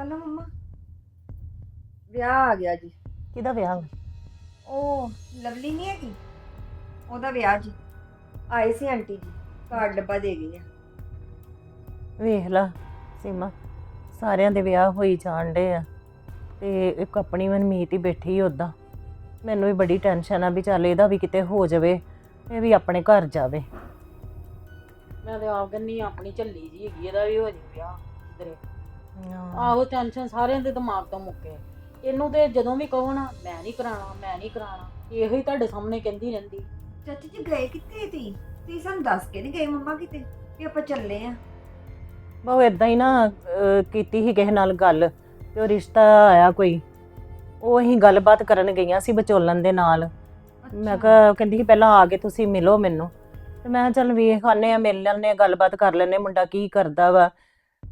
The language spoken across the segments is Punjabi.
ਹਲੋ ਮੰਮਾ। ਵਿਆਹ ਆ ਗਿਆ ਜੀ। ਕਿਹਦਾ ਵਿਆਹ ਵਾ? ਉਹ ਲਵਲੀ ਨਹੀਂ ਹੈਗੀ? ਉਹਦਾ ਵਿਆਹ ਜੀ। ਆਏ ਸੀ ਆਂਟੀ ਜੀ ਕਾਰਡ ਡੱਬਾ ਦੇ ਗਈ ਆ। ਵੇਖ ਲਾ ਸੀਮਾ ਸਾਰਿਆਂ ਦੇ ਵਿਆਹ ਹੋਈ ਜਾਣ ਡੇ ਆ। ਤੇ ਇੱਕ ਆਪਣੀ ਮਨਮੀਤ ਹੀ ਬੈਠੀ ਉਦਾਂ ਮੈਨੂੰ ਵੀ ਬੜੀ ਟੈਨਸ਼ਨ ਆ ਵੀ ਚੱਲ ਇਹਦਾ ਵੀ ਕਿਤੇ ਹੋ ਜਾਵੇ ਇਹ ਵੀ ਆਪਣੇ ਘਰ ਜਾਵੇ। ਮੈਂ ਤੇ ਆਪ ਗੰਨੀ ਆਪਣੀ ਝੱਲੀ ਜੀ ਹੈਗੀ ਇਹਦਾ ਵੀ ਹੋ ਜੀ ਵਿਆਹ। ਤੇਰੇ ਆਹੋ ਟੈਨਸ਼ਨ ਸਾਰਿਆਂ ਦੇ ਦਿਮਾਗ ਤੋਂ ਮੁੱਕੇ ਇਹਨੂੰ ਤੇ ਜਦੋਂ ਵੀ ਕਹੋ ਨਾ ਮੈਂ ਨਹੀਂ ਕਰਾਣਾ ਮੈਂ ਨਹੀਂ ਕਰਾਣਾ ਇਹੋ ਹੀ ਤੁਹਾਡੇ ਸਾਹਮਣੇ ਕਹਿੰਦੀ ਰਹਿੰਦੀ। ਚਾਚੀ ਜੀ ਗਏ ਕਿੱਥੇ ਤੀ ਤੁਸੀਂ ਸਾਨੂੰ ਦੱਸ ਕੇ ਨਹੀਂ ਗਏ ਮੰਮਾ ਕਿਤੇ ਕਿ ਆਪਾਂ ਚੱਲੇ ਆ? ਬਹੁ ਇਦਾਂ ਹੀ ਨਾ ਅਹ, ਕੀਤੀ ਸੀ ਕਿਸੇ ਨਾਲ ਗੱਲ ਤੇ ਉਹ ਰਿਸ਼ਤਾ ਆਇਆ ਕੋਈ। ਉਹ ਅਸੀਂ ਗੱਲਬਾਤ ਕਰਨ ਗਈਆਂ ਸੀ ਵਿਚੋਲਨ ਦੇ ਨਾਲ। ਮੈਂ ਕਿਹਾ ਕਹਿੰਦੀ ਸੀ ਪਹਿਲਾਂ ਆ ਕੇ ਤੁਸੀਂ ਮਿਲੋ ਮੈਨੂੰ। ਤੇ ਮੈਂ ਕਿਹਾ ਚੱਲ ਵੇਖ ਆਨੇ ਆ ਮਿਲ ਲੈਂਦੇ ਆ ਗੱਲਬਾਤ ਕਰ ਲੈਂਦੇ ਮੁੰਡਾ ਕੀ ਕਰਦਾ ਵਾ।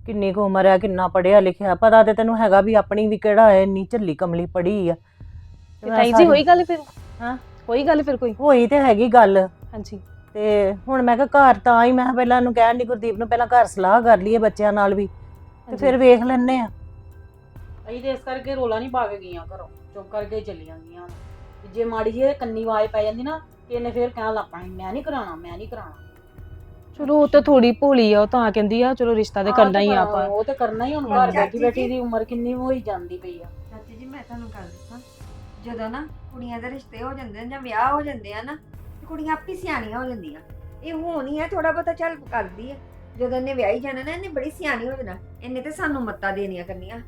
ਕਿੰਨੀ ਕੁ ਉਮਰ ਆ ਕਿੰਨਾ ਪੜਿਆ ਲਿਖਿਆ ਪਤਾ ਤੇ ਤੈਨੂੰ ਹੈਗਾ ਵੀ ਆਪਣੀ ਵੀ ਕਿਹੜਾ ਹੈ ਇੰਨੀ ਝੱਲੀ ਕਮਲੀ ਪੜੀ ਆ। ਤੇ ਤਾਈ ਜੀ ਹੋਈ ਗੱਲ ਫਿਰ? ਹਾਂ? ਹੋਈ ਗੱਲ ਫਿਰ ਕੋਈ? ਹੋਈ ਤੇ ਹੈਗੀ ਗੱਲ। ਹਾਂਜੀ। ਤੇ ਹੁਣ ਮੈਂ ਕਿਹਾ ਘਰ ਤਾਂ ਹੀ ਮੈਂ ਪਹਿਲਾਂ ਇਹਨੂੰ ਕਹਿਣ ਦੀ ਗੁਰਦੀਪ ਨੂੰ ਪਹਿਲਾਂ ਘਰ ਸਲਾਹ ਕਰ ਲਈਏ ਬੱਚਿਆਂ ਨਾਲ ਵੀ ਤੇ ਫਿਰ ਵੇਖ ਲੈਣੇ ਆ। ਅਸੀਂ ਤੇ ਇਸ ਕਰਕੇ ਰੋਲਾ ਨਹੀਂ ਪਾ ਕੇ ਗਈਆਂ ਘਰੋਂ ਚੁੱਪ ਕਰਕੇ ਚਲੀ ਜਾਂਦੀਆਂ ਤੇ ਜੇ ਮਾੜੀ ਜਿਹੀ ਕੰਨੀ ਆਵਾਜ਼ ਪੈ ਜਾਂਦੀ ਨਾ ਤੇ ਇਹਨੇ ਫੇਰ ਕਹਿਣ ਲੱਗ ਪੈਣਾ ਮੈਂ ਨਹੀਂ ਕਰਾਣਾ ਮੈਂ ਨਹੀਂ ਕਰਾਣਾ ਚਲੋ ਉਹ ਤਾਂ ਥੋੜੀ ਭੋਲੀ ਆ ਉਹ ਤਾਂ ਕਹਿੰਦੀ ਆ ਚਲੋ ਰਿਸ਼ਤਾ ਤੇ ਕਰਨਾ ਹੀ ਆ ਆਪਾਂ। ਉਹ ਤੇ ਕਰਨਾ ਹੀ ਹੁਣ ਘਰ ਬੈਠੀ ਬੈਠੀ ਦੀ ਉਮਰ ਕਿੰਨੀ ਹੋਈ ਜਾਂਦੀ ਪਈ ਆ। ਚਾਚੀ ਜੀ ਮੈਂ ਤੁਹਾਨੂੰ ਗੱਲ ਦੱਸਾਂ। ਜਦੋਂ ਨਾ ਕੁੜੀਆਂ ਦੇ ਰਿਸ਼ਤੇ ਹੋ ਜਾਂਦੇ ਨੇ ਜਾਂ ਵਿਆਹ ਹੋ ਜਾਂਦੇ ਆ ਨਾ ਤੇ ਕੁੜੀਆਂ ਆਪੇ ਸਿਆਣੀਆਂ ਹੋ ਜਾਂਦੀਆਂ। ਇਹ ਹੋਣੀ ਹੈ ਥੋੜਾ ਬਹੁਤਾ ਚੱਲ ਕਰਦੀ ਹੈ ਜਦੋਂ ਇਹਨੇ ਵਿਆਹੀ ਜਾਣਾ ਨਾ ਇਹਨੇ ਬੜੀ ਸਿਆਣੀ ਹੋ ਜਾਣਾ। ਇਹਨੇ ਤੇ ਸਾਨੂੰ ਮੱਤਾਂ ਦੇਣੀਆਂ ਕਰਨੀਆਂ।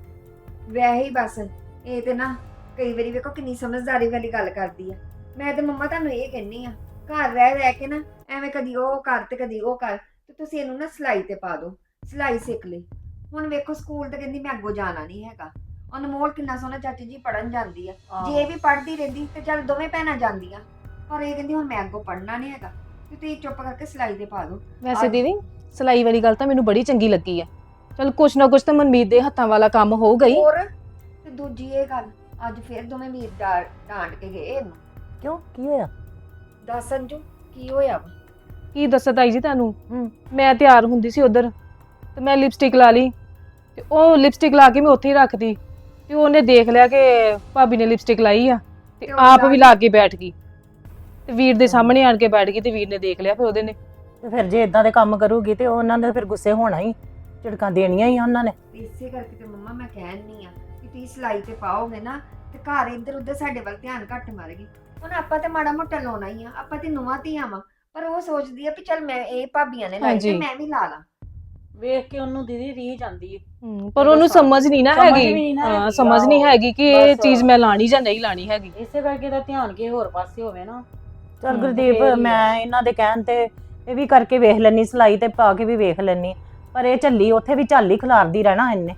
ਵੈਸੇ ਹੀ ਬਸ ਇਹ ਤੇ ਨਾ ਕਈ ਵਾਰੀ ਵੇਖੋ ਕਿੰਨੀ ਸਮਝਦਾਰੀ ਵਾਲੀ ਗੱਲ ਕਰਦੀ ਆ। ਮੈਂ ਤੇ ਮੰਮਾ ਤੁਹਾਨੂੰ ਇਹ ਕਹਿੰਨੀ ਆ ਘਰ ਰਹਿ ਰਹਿ ਕੇ ਨਾ ਐਵੇਂ ਕਦੀ ਉਹ ਕਰ ਤੇ ਕਦੀ ਉਹ ਕਰ ਤੇ ਤੁਸੀਂ ਇਹਨੂੰ ਨਾ ਸਿਲਾਈ ਤੇ ਪਾ ਦਿਓ ਸਿਲਾਈ ਸਿੱਖ ਲਈ। ਹੁਣ ਵੇਖੋ ਸਕੂਲ ਤੇ ਕਹਿੰਦੀ ਮੈਂ ਅੱਗੋਂ ਜਾਣਾ ਨਹੀਂ ਹੈਗਾ। ਅਨਮੋਲ ਕਿੰਨਾ ਸੋਹਣਾ ਚਾਚੀ ਜੀ ਪੜਨ ਜਾਂਦੀ ਆ। ਜੇ ਇਹ ਵੀ ਪੜਦੀ ਰਹਿੰਦੀ ਤੇ ਚੱਲ ਦੋਵੇਂ ਭੈਣਾਂ ਜਾਂਦੀਆਂ। ਪਰ ਇਹ ਕਹਿੰਦੀ ਹੁਣ ਮੈਂ ਅੱਗੋਂ ਪੜਨਾ ਨਹੀਂ ਹੈਗਾ ਤੇ ਤੁਸੀਂ ਚੁੱਪ ਕਰਕੇ ਸਿਲਾਈ ਤੇ ਪਾ ਦਿਓ। ਵੈਸੇ ਦੀਦੀ ਸਲਾਈ ਵਾਲੀ ਗੱਲ ਤਾਂ ਮੈਨੂੰ ਬੜੀ ਚੰਗੀ ਲੱਗੀ ਆ। ਚਲ ਕੁਛ ਨਾ ਕੁਛ ਤਾਂ ਮਨਮੀਤ ਦੇ ਹੱਥਾਂ ਵਾਲਾ ਕੰਮ ਹੋ ਗਈ। ਹੋਰ ਤੇ ਦੂਜੀ ਇਹ ਗੱਲ ਅੱਜ ਫੇਰ ਦੋਵੇਂ ਵੀਰ ਡਾਂਟ ਕੇ ਗਏ ਇਹਨੂੰ। ਕਿਉਂ? ਕੀ ਹੋਇਆ? ਦੱਸ ਅੰਜੂ ਕੀ ਹੋਇਆ ਵਾ? ਕੀ ਦੱਸਾਂ ਤਾਈ ਜੀ ਤੁਹਾਨੂੰ? ਹੂੰ। ਮੈਂ ਤਿਆਰ ਹੁੰਦੀ ਸੀ ਉਧਰ ਤੇ ਮੈਂ ਲਿਪਸਟਿਕ ਲਾ ਲਈ ਤੇ ਉਹ ਲਿਪਸਟਿਕ ਲਾ ਕੇ ਮੈਂ ਉੱਥੇ ਹੀ ਰੱਖਦੀ ਤੇ ਉਹਨੇ ਦੇਖ ਲਿਆ ਕਿ ਭਾਬੀ ਨੇ ਲਿਪਸਟਿਕ ਲਾਈ ਆ ਤੇ ਤੇ ਉਹ ਆਪ ਲਾ ਵੀ ਲਾ ਕੇ ਬੈਠ ਗਈ ਤੇ ਵੀਰ ਦੇ ਸਾਹਮਣੇ ਆਣ ਕੇ ਬੈਠ ਗਈ ਤੇ ਵੀਰ ਨੇ ਦੇਖ ਲਿਆ ਫਿਰ ਉਹਦੇ ਨੇ। ਤੇ ਫਿਰ ਜੇ ਇਦਾਂ ਦੇ ਕੰਮ ਕਰੂਗੀ ਤੇ ਉਹਨਾਂ ਨੇ ਫਿਰ ਗੁੱਸੇ ਹੋਣਾ ਹੀ ਝਿੜਕਾਂ ਦੇਣੀਆਂ ਹੀ ਆ ਉਹਨਾਂ ਨੇ। ਇਸੇ ਕਰਕੇ ਤੇ ਮੰਮਾ ਮੈਂ ਕਹਿਣੀ ਆ ਕਿ ਤੁਸੀਂ ਸਿਲਾਈ ਤੇ ਪਾਓਗੇ ਨਾ ਤੇ ਘਰ ਇੱਧਰ ਉੱਧਰ ਸਾਡੇ ਵੱਲ ਧਿਆਨ ਘੱਟ ਮਾਰੇਗੀ। ਹੁਣ ਆਪਾਂ ਤੇ ਮਾੜਾ ਮੋਟਾ ਲਾਉਣਾ ਹੀ ਆ ਆਪਾਂ ਤੇ ਨੂੰਹਾਂ ਧੀਆਂ ਵਾਂ। ਪਰ ਉਹ ਸੋਚਦੀ ਆ ਵੀ ਚੱਲ ਮੈਂ ਇਹ ਭਾਬੀਆਂ ਨੇ ਲਾਈ ਤੇ ਹਾਂਜੀ। ਮੈਂ ਵੀ ਲਾ ਲਾਂ। ਵੇਖ ਕੇ ਉਹਨੂੰ ਦੀਦੀ ਰੀ ਜਾਂਦੀ ਹੈ ਹਮ, ਪਰ ਉਹਨੂੰ ਸਮਝ ਨਹੀਂ ਨਾ ਸਮਝ ਵੀ ਹੈਗੀ। ਨਹੀਂ ਨਾ ਹਾਂ ਹੈਗੀ, ਸਮਝ ਨਹੀਂ ਆਹੋ। ਹੈਗੀ ਕਿ ਇਹ ਬਸ। ਚੀਜ਼ ਮੈਂ ਲਾਣੀ ਜਾਂ ਨਹੀਂ ਲਾਣੀ ਹੈਗੀ। ਇਸੇ ਕਰਕੇ ਦਾ ਧਿਆਨ ਕੇ ਹੋਰ ਪਾਸੇ ਹੋਵੇ ਨਾ। ਚਲ ਹਮ, ਗੁਰਦੀਪ ਫੇਰ ਹੀ ਆ। ਮੈਂ ਇਹਨਾਂ ਦੇ ਕਹਿਣ ਤੇ ਇਹ ਵੀ ਕਰਕੇ ਵੇਖ ਲੈਣੀ ਸਲਾਈ ਤੇ ਪਾ ਕੇ ਵੀ ਵੇਖ ਲੈਣੀ ਪਰ ਇਹ ਝੱਲੀ ਉੱਥੇ ਵੀ ਝੱਲ ਖਿਲਾਰਦੀ ਰਹਿਣਾ ਇਹਨੇ।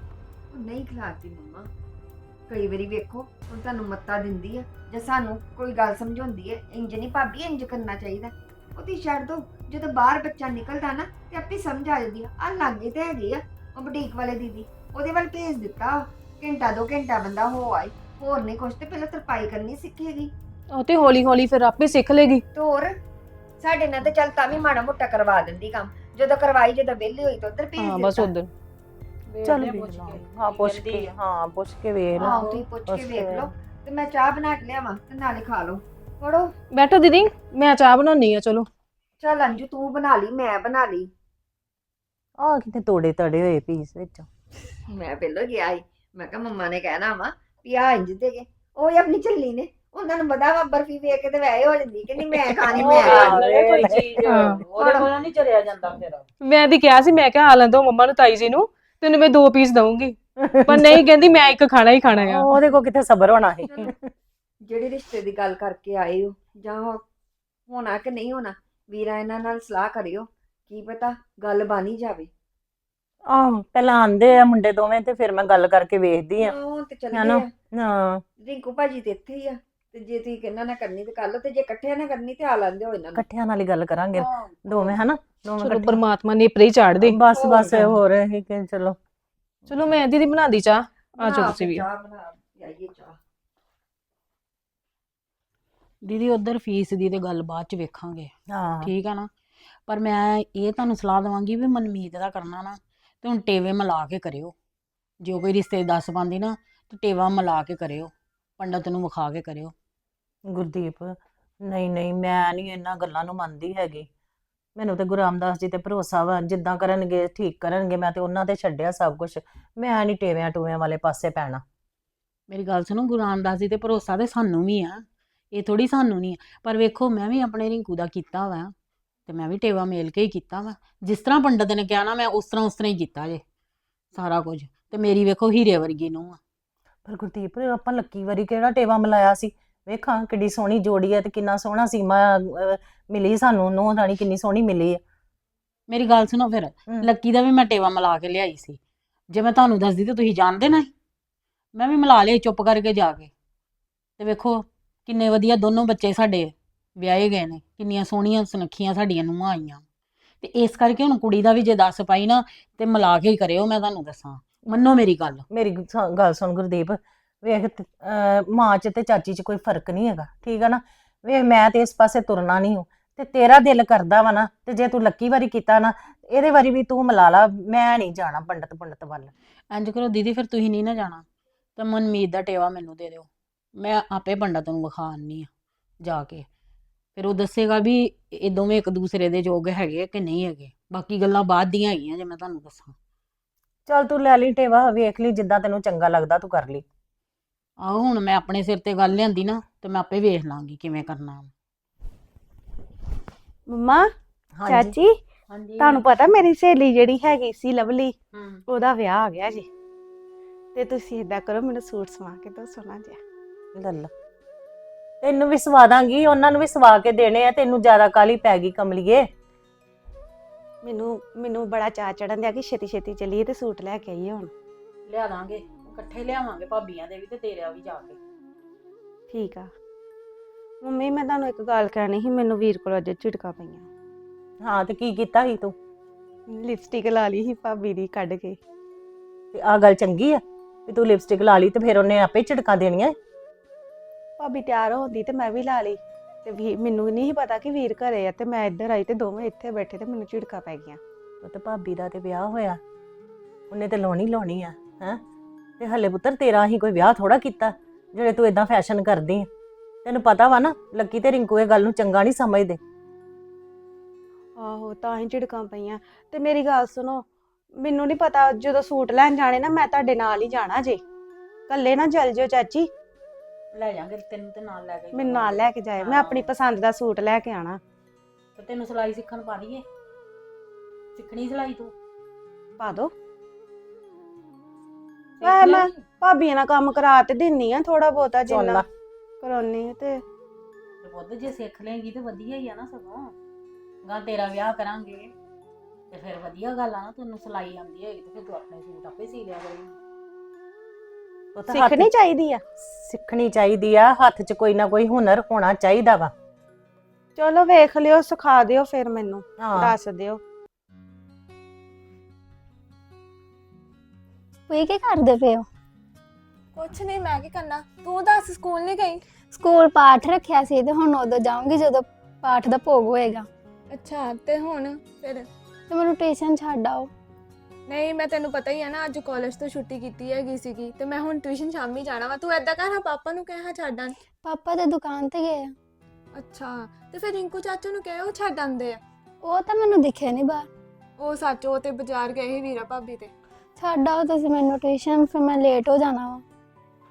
ਉਹ ਨਹੀਂ ਖਿਲਾਰਦੀ ਮੰਮਾ। ਕਈ ਵਾਰੀ ਵੇਖੋ ਹੁਣ ਤੁਹਾਨੂੰ ਮੱਤਾ ਦਿੰਦੀ ਆ ਜਾਂ ਸਾਨੂੰ ਕੋਈ ਗੱਲ ਸਮਝਾਉਂਦੀ ਹੈ ਇੰਜ ਨਹੀਂ ਭਾਬੀ ਇੰਜ ਕਰਨਾ ਚਾਹੀਦਾ। ਉਹਦੀ ਛੱਡ ਦੋ ਜਦੋਂ ਬਾਹਰ ਬੱਚਾ ਨਿਕਲਦਾ ਨਾ ਤੇ ਆਪੇ ਸਮਝ ਆ ਜਾਂਦੀ ਆ ਆ ਲਾਗੇ ਤੇ ਹੈਗੇ ਆ ਉਹ ਬੁਟੀਕ ਵਾਲੇ ਦੀਦੀ ਉਹਦੇ ਵੱਲ ਭੇਜ ਦਿੱਤਾ ਘੰਟਾ ਦੋ ਘੰਟਾ ਬੰਦਾ ਹੋ ਆਏ ਹੋਰ ਨਹੀਂ ਕੁਛ ਤੇ ਪਹਿਲਾਂ ਤਰਪਾਈ ਕਰਨੀ ਸਿੱਖੇਗੀ ਉਹ ਤੇ ਹੌਲੀ ਹੌਲੀ ਫਿਰ ਆਪੇ ਸਿੱਖ ਲੇਗੀ। ਤੇ ਹੋਰ ਸਾਡੇ ਨਾਲ ਤੇ ਚੱਲ ਤਾਂ ਵੀ ਮਾੜਾ ਮੋਟਾ ਕਰਵਾ ਦਿੰਦੀ ਕੰਮ ਜਦੋਂ ਕਰਵਾਈ ਜਦੋਂ ਵਿਹਲੀ ਹੋਈ ਤਾਂ ਉਧਰ ਭੇਜ ਹਾਂ ਦਿੱਤਾ। ਬਸ ਉਧਰ। ਚੱਲ ਵੇਖਦੇ ਆ ਵੀ ਪੁੱਛ ਕੇ ਹਾਂ ਕੀ ਪੁੱਛ ਕੇ। ਹਾਂ ਪੁੱਛ ਕੇ ਵੇਖ ਲਾ ਹਾਂ ਤੁਸੀਂ ਪੁੱਛ ਪੁੱਛ ਕੇ ਕੇ ਵੇਖ ਲਓ। ਤੇ ਮੈਂ ਚਾਹ ਬਣਾ ਕੇ ਲਿਆਵਾਂ ਤੇ ਨਾਲੇ ਖਾ ਲਓ। ਪੜੋ ਬੈਠੋ ਦੀਦੀ ਮੈਂ ਚਾਹ ਬਣਾਉਣੀ ਆ ਚਲੋ। ਚੱਲ ਅੰਜੂ ਤੂੰ ਬਣਾ ਲਈ ਮੈਂ ਬਣਾ ਲਈ। ਆ ਕਿਤੇ ਤੋੜੇ ਤੜੇ ਹੋਏ ਪੀਸ ਵਿੱਚ। ਮੈਂ ਪਹਿਲਾਂ ਗਿਆ ਸੀ। ਮੈਂ ਕਿਹਾ ਮੰਮਾ ਨੇ ਕਹਿਣਾ ਵਾ ਵੀ ਆ ਇੰਜ ਦੇ ਗਏ ਉਹ ਹੀ ਆਪਣੀ ਚੱਲੀ ਨੇ। ਉਹਨਾਂ ਨੂੰ ਪਤਾ ਵਾ ਬਰਫੀ ਵੇਖ ਕੇ ਤੇ ਵੈਸੇ ਹੋ ਜਾਂਦੀ ਮੈਂ ਖਾਣੀ ਮੈਂ ਉਹ ਖਾਣੀ। ਲਵੇ ਕੋਈ ਚੀਜ਼। ਉਹਦੇ ਕੋਲ ਨਹੀਂ ਚਰਿਆ ਜਾਂਦਾ ਫਿਰ। ਮੈਂ ਦੀ ਕਿਹਾ ਸੀ ਮੈਂ ਕਿਹਾ ਆ ਲੈਂਦੋ ਮੰਮਾ ਨੂੰ ਤਾਈ ਜੀ ਨੂੰ। ਤੈਨੂੰ ਮੈਂ ਦੋ ਪੀਸ ਦਊਂਗੀ। ਪਰ ਨਹੀਂ ਕਹਿੰਦੀ ਮੈਂ ਇੱਕ ਖਾਣਾ ਹੀ ਖਾਣਾ ਆ। ਉਹਦੇ ਕੋ ਕਿਤੇ ਸਬਰ ਹੋਣਾ ਚਲੋ, ਜਿਹੜੇ ਰਿਸ਼ਤੇ ਦੀ ਗੱਲ ਕਰਕੇ ਆਏ ਹੋ ਜਾਂ ਹੋ- ਹੋਣਾ ਕਿ ਨਹੀਂ ਹੋਣਾ ਵੀਰਾ ਇਹਨਾਂ ਨਾਲ ਸਲਾਹ ਕਰਿਓ ਕੀ ਪਤਾ ਗੱਲ ਬਣੀ ਜਾਵੇ। ਆਹ ਪਹਿਲਾਂ ਆਂਦੇ ਆ ਮੁੰਡੇ ਦੋਵੇਂ ਤੇ ਫਿਰ ਮੈਂ ਗੱਲ ਕਰਕੇ ਵੇਖਦੀ ਆ। ਉਹ ਤੇ ਚੱਲ ਹਨਾ? ਗਏ ਆ। ਹਾਂ। ਰਿੰਕੂ ਭਾਜੀ ਤੇ ਇੱਥੇ ਹੀ ਆ। ਤੇ ਜੇ ਤੁਸੀਂ ਕਿੰਨਾ ਨਾ ਕਰਨੀ ਤੇ ਕਰ ਲਓ ਤੇ ਜੇ ਇਕੱਠਿਆਂ ਨਾ ਕਰਨੀ ਤੇ ਆ ਲੈਂਦੇ ਹੋ ਇਹਨਾਂ ਨੂੰ। ਇਕੱਠਿਆਂ ਨਾਲ ਹੀ ਗੱਲ ਕਰਾਂਗੇ। ਦੋਵੇਂ ਹਨਾ? ਦੋਵੇਂ ਚਲੋ ਇਕੱਠੇ। ਪਰਮਾਤਮਾ ਨੇ ਪਰੇ ਚਾੜ ਦੇ। ਬਸ ਬਸ ਗੱਲ। ਹੋਰ ਇਹ ਕਿ ਚਲੋ। ਚਲੋ ਮੈਂ ਦੀਦੀ ਬਣਾਦੀ ਚਾਹ। ਆ ਜਾਓ ਬਣਾ ਤੁਸੀਂ ਵੀ। ਚਾਹ ਬਣਾ ਜਾਈਏ ਚਾਹ। ਦੀਦੀ ਉਧਰ ਫੀਸ ਦੀ ਤੇ ਗੱਲ ਬਾਅਦ ਚ ਵੇਖਾਂਗੇ। ਹਾਂ। ਠੀਕ ਆ ਨਾ? ਪਰ ਮੈਂ ਇਹ ਤੁਹਾਨੂੰ ਸਲਾਹ ਦਵਾਂਗੀ ਵੀ ਮਨਮੀਤ ਦਾ ਕਰਨਾ ਨਾ ਤੇ ਹੁਣ ਟੇਵੇ ਮਿਲਾ ਕੇ ਕਰਿਓ। ਜੋ ਕੋਈ ਰਿਸ਼ਤੇ ਦੱਸ ਪਾਉਂਦੀ ਨਾ ਤੇ ਟੇਵਾ ਮਿਲਾ ਕੇ ਕਰਿਓ। ਪੰਡਤ ਨੂੰ ਵਿਖਾ ਕੇ ਕਰਿਓ। ਗੁਰਦੀਪ ਨਹੀਂ ਨਹੀਂ ਮੈਂ ਨਹੀਂ ਇਹਨਾਂ ਗੱਲਾਂ ਨੂੰ ਮੰਨਦੀ ਹੈਗੀ। ਮੈਨੂੰ ਤੇ ਗੁਰੂ ਰਾਮਦਾਸ ਜੀ ਤੇ ਭਰੋਸਾ ਵਾ ਜਿੱਦਾਂ ਕਰਨਗੇ ਠੀਕ ਕਰਨਗੇ ਮੈਂ ਤੇ ਉਹਨਾਂ ਤੇ ਛੱਡਿਆ ਸਭ ਕੁਝ ਮੈਂ ਨਹੀਂ ਟੇਵਿਆਂ ਟੂਵਿਆਂ ਵਾਲੇ ਪਾਸੇ ਪੈਣਾ। ਮੇਰੀ ਗੱਲ ਸੁਣੋ ਗੁਰੂ ਰਾਮਦਾਸ ਜੀ ਤੇ ਭਰੋਸਾ ਤੇ ਸਾਨੂੰ ਵੀ ਆ। ਇਹ ਥੋੜੀ ਸਾਨੂੰ ਨਹੀਂ ਪਰ ਵੇਖੋ ਮੈਂ ਵੀ ਆਪਣੇ ਰਿੰਕੂ ਦਾ ਕੀਤਾ ਵਾ ਤੇ ਮੈਂ ਵੀ ਟੇਵਾ ਮੇਲ ਕੇ ਹੀ ਕੀਤਾ ਵਾ। ਜਿਸ ਤਰ੍ਹਾਂ ਪੰਡਤ ਨੇ ਕਿਹਾ ਨਾ ਮੈਂ ਉਸ ਤਰ੍ਹਾਂ ਉਸ ਤਰ੍ਹਾਂ ਹੀ ਕੀਤਾ ਜੇ ਸਾਰਾ ਕੁਝ। ਤੇ ਮੇਰੀ ਵੇਖੋ ਹੀਰੇ ਵਰਗੀ ਨੂੰ ਆ। ਪਰ ਗੁਰਦੀਪ ਆਪਾਂ ਲੱਕੀ ਵਾਰੀ ਕਿਹੜਾ ਟੇਵਾ ਮਿਲਾਇਆ ਸੀ? ਵੇਖਾਂ ਕਿੱਡੀ ਸੋਹਣੀ ਜੋੜੀ ਹੈ ਤੇ ਕਿੰਨਾ ਸੋਹਣਾ ਸੀਮਾ ਅਹ, ਮਿਲੀ ਸਾਨੂੰ ਨੋਹ ਰਾਣੀ ਕਿੰਨੀ ਸੋਹਣੀ ਮਿਲੀ ਹੈ ਮੇਰੀ ਗੱਲ ਸੁਣੋ ਫਿਰ ਹਮ। ਲੱਕੀ ਦਾ ਵੀ ਮੈਂ ਟੇਵਾ ਮਿਲਾ ਕੇ ਲਿਆਈ ਸੀ। ਜੇ ਮੈਂ ਤੁਹਾਨੂੰ ਦੱਸਦੀ ਤੇ ਤੁਸੀਂ ਜਾਣਦੇ ਨਾ ਸੀ। ਮੈਂ ਵੀ ਮਿਲਾ ਲਿਆ ਚੁੱਪ ਕਰਕੇ ਜਾ ਕੇ। ਤੇ ਵੇਖੋ ਕਿੰਨੇ ਵਧੀਆ ਦੋਨੋਂ ਬੱਚੇ ਸਾਡੇ ਵਿਆਹੇ ਗਏ ਨੇ ਕਿੰਨੀਆਂ ਸੋਹਣੀਆਂ ਸੁਨੱਖੀਆਂ ਸਾਡੀਆਂ ਨੂੰਹਾਂ ਆਈਆਂ। ਤੇ ਇਸ ਕਰਕੇ ਹੁਣ ਕੁੜੀ ਦਾ ਵੀ ਜੇ ਦੱਸ ਪਾਈ ਨਾ ਤੇ ਮਿਲਾ ਕੇ ਹੀ ਕਰਿਓ ਮੈਂ ਤੁਹਾਨੂੰ ਦੱਸਾਂ। ਮੰਨੋ ਮੇਰੀ ਗੱਲ। ਮੇਰੀ ਗ- ਸੁਣ- ਗੱਲ ਸੁਣ ਗੁਰਦੀਪ ਵੇਖ ਤ- ਅਹ, ਮਾਂ ਚ ਤੇ ਚਾਚੀ ਚ ਕੋਈ ਫ਼ਰਕ ਨਹੀਂ ਹੈਗਾ ਠੀਕ ਆ ਨਾ? ਵੇਖ ਮੈਂ ਤੇ ਇਸ ਪਾਸੇ ਤੁਰਨਾ ਨਹੀਂ ਹੂੰ ਤੇ ਤੇਰਾ ਦਿਲ ਕਰਦਾ ਵਾ ਨਾ ਤੇ ਜੇ ਤੂੰ ਲੱਕੀ ਵਾਰੀ ਕੀਤਾ ਨਾ ਇਹਦੇ ਵਾਰੀ ਵੀ ਤੂੰ ਮਿਲਾ ਲਾ ਮੈਂ ਨਹੀਂ ਜਾਣਾ ਪੰਡਤ ਪੰਡਤ ਵੱਲ। ਇੰਜ ਕਰੋ ਦੀਦੀ ਫਿਰ ਤੁਸੀਂ ਨਹੀਂ ਨਾ ਜਾਣਾ ਤਾਂ ਮਨਮੀਤ ਦਾ ਟੇਵਾ ਮੈਨੂੰ ਦੇ ਦਿਓ ਮੈਂ ਆਪੇ ਪੰਡਤ ਨੂੰ ਵਿਖਾ ਆਨੀ ਆ ਜਾ ਕੇ। ਫਿਰ ਉਹ ਦੱਸੇਗਾ ਵੀ ਇਹ ਦੋਵੇਂ ਇੱਕ ਦੂਸਰੇ ਦੇ ਯੋਗ ਹੈਗੇ ਆ ਕਿ ਨਹੀਂ ਹੈਗੇ ਬਾਕੀ ਗੱਲਾਂ ਬਾਅਦ ਦੀਆਂ ਹੈਗੀਆਂ ਜੇ ਮੈਂ ਤੁਹਾਨੂੰ ਦੱਸਾਂ। ਚੱਲ ਤੂੰ ਲੈ ਲਈ ਟੇਵਾ ਵੇਖ ਲਈ ਜਿੱਦਾਂ ਤੈਨੂੰ ਚੰਗਾ ਲੱਗਦਾ ਤੂੰ ਕਰ ਲਈ। ਆਹੋ ਹੁਣ ਮੈਂ ਆਪਣੇ ਸਿਰ ਤੇ ਗੱਲ ਲਿਆਂਦੀ ਨਾ ਤੇ ਮੈਂ ਆਪੇ ਵੇਖ ਲਾਂਗੀ ਕਿਵੇਂ ਕਰਨਾ। ਮੰਮਾ ਚਾਚੀ ਹਾਂਜੀ। ਤੁਹਾਨੂੰ ਪਤਾ ਮੇਰੀ ਸਹੇਲੀ ਜਿਹੜੀ ਹੈਗੀ ਸੀ ਲਵਲੀ ਹੂੰ। ਉਹਦਾ ਵਿਆਹ ਆ ਗਿਆ ਜੀ। ਤੇ ਤੁਸੀਂ ਏਦਾਂ ਕਰੋ ਮੈਨੂੰ ਸੂਟ ਸਵਾ ਕੇ ਦਿਓ ਸੋਹਣਾ ਜਿਹਾ। ਲੈ ਲਾ। ਤੈਨੂੰ ਵੀ ਸਵਾ ਦਾਂਗੀ ਉਹਨਾਂ ਨੂੰ ਵੀ ਸਵਾ ਕੇ ਦੇਣੇ ਆ ਤੈਨੂੰ ਜ਼ਿਆਦਾ ਕਾਲੀ ਪੈ ਗਈ ਕਮਲੀਏ। ਮੈਨੂੰ ਮੈਨੂੰ ਬੜਾ ਚਾਅ ਚੜਨ ਦਿਆ ਕਿ ਛੇਤੀ ਛੇਤੀ ਚੱਲੀਏ ਤੇ ਸੂਟ ਲੈ ਕੇ ਆਈਏ ਹੁਣ। ਲਿਆ ਦਾਂਗੇ ਇਕੱਠੇ ਲਿਆਵਾਂਗੇ ਭਾਬੀਆਂ ਦੇ ਵੀ ਤੇ ਤੇਰਿਆ ਵੀ ਜਾ ਕੇ। ਠੀਕ ਆ। ਮੰਮੀ ਮੈਂ ਤੁਹਾਨੂੰ ਇੱਕ ਗੱਲ ਕਹਿਣੀ ਸੀ ਮੈਨੂੰ ਵੀਰ ਕੋਲ ਅੱਜ ਝਿੜਕਾਂ ਪਈਆਂ। ਹਾਂ ਤੇ ਕੀ ਕੀਤਾ ਸੀ ਤੂੰ? ਲਿਪਸਟਿਕ ਲਾ ਲਈ ਸੀ ਭਾਬੀ ਦੀ ਕੱਢ ਕੇ। ਤੇ ਆ ਗੱਲ ਚੰਗੀ ਆ ਵੀ ਤੂੰ ਲਿਪਸਟਿਕ ਲਾ ਲਈ ਤੇ ਫਿਰ ਉਹਨੇ ਆਪੇ ਝਿੜਕਾਂ ਦੇਣੀਆਂ। ਭਾਬੀ ਤਿਆਰ ਹੁੰਦੀ ਤੇ ਮੈਂ ਵੀ ਲਾ ਲਈ। ਤੇ ਵੀ ਮੈਨੂੰ ਨਹੀਂ ਸੀ ਪਤਾ ਕਿ ਵੀਰ ਘਰੇ ਆ ਤੇ ਮੈਂ ਇੱਧਰ ਆਈ ਤੇ ਦੋਵੇਂ ਇੱਥੇ ਬੈਠੇ ਤੇ ਮੈਨੂੰ ਝਿੜਕਾਂ ਪੈ ਗਈਆਂ। ਉਹ ਤੇ ਭਾਬੀ ਦਾ ਤੇ ਵਿਆਹ ਹੋਇਆ। ਉਹਨੇ ਤੇ ਲਾਉਣੀ ਲਾਉਣੀ ਆ ਹੈ? ਤੇ ਹੱਲੇ ਪੁੱਤਰ ਤੇਰਾ ਹੀ ਕੋਈ ਵਿਆਹ ਥੋੜਾ ਕੀਤਾ ਜਿਹੜੇ ਤੂੰ ਇਦਾਂ ਫੈਸ਼ਨ ਕਰਦੀ ਆ। ਤੈਨੂੰ ਪਤਾ ਵਾ ਨਾ ਲੱਕੀ ਤੇ ਰਿੰਕੂ ਇਹ ਗੱਲ ਨੂੰ ਚੰਗਾ ਨਹੀਂ ਸਮਝਦੇ। ਆਹੋ ਤਾਂ ਹੀ ਝਿੜਕਾਂ ਪਈਆਂ। ਤੇ ਮੇਰੀ ਗੱਲ ਸੁਣੋ ਮੈਨੂੰ ਨਹੀਂ ਪਤਾ ਜਦੋਂ ਸੂਟ ਲੈਣ ਜਾਣੇ ਨਾ ਮੈਂ ਤੁਹਾਡੇ ਨਾਲ ਹੀ ਜਾਣਾ ਜੇ। ਕੱਲੇ ਨਾ ਚੱਲ ਜਿਓ ਚਾਚੀ। ਲੈ ਜਾਾਂਗੇ ਤੈਨੂੰ ਤੇ ਨਾਲ ਲੈ ਕੇ ਮੈਨੂੰ ਨਾਲ ਲੈ ਕੇ ਜਾਏ ਮੈਂ ਆਪਣੀ ਪਸੰਦ ਦਾ ਸੂਟ ਲੈ ਕੇ ਆਣਾ। ਤੇ ਤੈਨੂੰ ਸਿਲਾਈ ਸਿੱਖਣ ਪਾ ਦਈਏ। ਸਿੱਖਣੀ ਸਿਲਾਈ ਤੂੰ? ਪਾ ਦੋ। ਸਿੱਖ ਮੈਂ। ਭਾਬੀਆਂ ਨਾਲ ਕੰਮ ਕਰਾ ਤੇ ਦਿੰਨੀ ਆ ਥੋੜਾ ਬਹੁਤਾ ਚੱਲ ਜਿੰਨਾ। ਕਰਾਉਣੀ ਤੇ। ਤੇ ਪੁੱਤ ਜੇ ਸਿੱਖ ਲੇਂਗੀ ਤੇ ਵਧੀਆ ਹੀ ਆ ਨਾ ਸਗੋਂ। ਗਾ ਤੇਰਾ ਵਿਆਹ ਕਰਾਂਗੇ ਤੇ ਫਿਰ ਵਧੀਆ ਗੱਲ ਆ ਨਾ ਤੈਨੂੰ ਸਿਲਾਈ ਆਉਂਦੀ ਹੋਏਗੀ ਤੇ ਫਿਰ ਤੂੰ ਆਪਣੇ ਸੂਟ ਆਪੇ ਸੀ ਲਿਆ ਕਰੇਂਗੀ ਉਹ ਤਾਂ ਹੱਥ- ਸਿੱਖਣੀ ਚਾਹੀਦੀ ਆ। ਸਿੱਖਣੀ ਚਾਹੀਦੀ ਆ ਹੱਥ 'ਚ ਕੋਈ ਨਾ ਕੋਈ ਹੁਨਰ ਹੋਣਾ ਚਾਹੀਦਾ ਵਾ। ਚਲੋ ਵੇਖ ਲਿਓ ਸਿਖਾ ਦਿਓ ਫਿਰ ਮੈਨੂੰ ਹਾਂ। ਦੱਸ ਦਿਓ। ਤੁਸੀਂ ਕੀ ਕਰਦੇ ਪਏ ਹੋ? ਕੁਛ ਨਹੀਂ ਮੈਂ ਕੀ ਕਰਨਾ? ਤੂੰ ਦੱਸ ਸਕੂਲ ਨਹੀਂ ਗਈ? ਸਕੂਲ ਪਾਠ ਰੱਖਿਆ ਸੀ ਤੇ ਹੁਣ ਉਦੋਂ ਜਾਊਂਗੀ ਜਦੋਂ ਪਾਠ ਦਾ ਭੋਗ ਹੋਏਗਾ। ਅੱਛਾ ਤੇ ਹੁਣ ਫਿਰ? ਤੇ ਮੈਨੂੰ ਟਿਊਸ਼ਨ ਛੱਡ ਆਓ। ਨਹੀਂ ਮੈਂ ਤੈਨੂੰ ਪਤਾ ਹੀ ਹੈ ਨਾ ਅੱਜ ਕਾਲਜ ਤੋਂ ਛੁੱਟੀ ਕੀਤੀ ਹੈਗੀ ਸੀਗੀ ਤੇ ਮੈਂ ਹੁਣ ਟਿਊਸ਼ਨ ਸ਼ਾਮੀ ਜਾਣਾ ਵਾ। ਤੂੰ ਏਦਾਂ ਕਰ ਹਾਂ ਪਾਪਾ ਨੂੰ ਕਹਿ ਹਾਂ ਛੱਡਣ ਪਾਪਾ ਤੇ ਦੁਕਾਨ ਤੇ ਗਏ ਆ। ਅੱਛਾ ਤੇ ਫਿਰ ਰਿੰਕੂ ਚਾਚੂ ਨੂੰ ਕਹਿ ਉਹ ਛੱਡ ਆਂਦੇ ਆ? ਉਹ ਤਾਂ ਮੈਨੂੰ ਦਿਖੇ ਨਹੀਂ ਬਾਹਰ। ਉਹ ਸੱਚ ਉਹ ਤੇ ਬਾਜ਼ਾਰ ਗਏ ਸੀ ਵੀਰਾ ਭਾਬੀ ਤੇ। ਛੱਡ ਆਓ ਤੁਸੀਂ ਮੈਨੂੰ ਟਿਊਸ਼ਨ ਫਿਰ ਮੈਂ ਲੇਟ ਹੋ ਜਾਣਾ ਵਾ।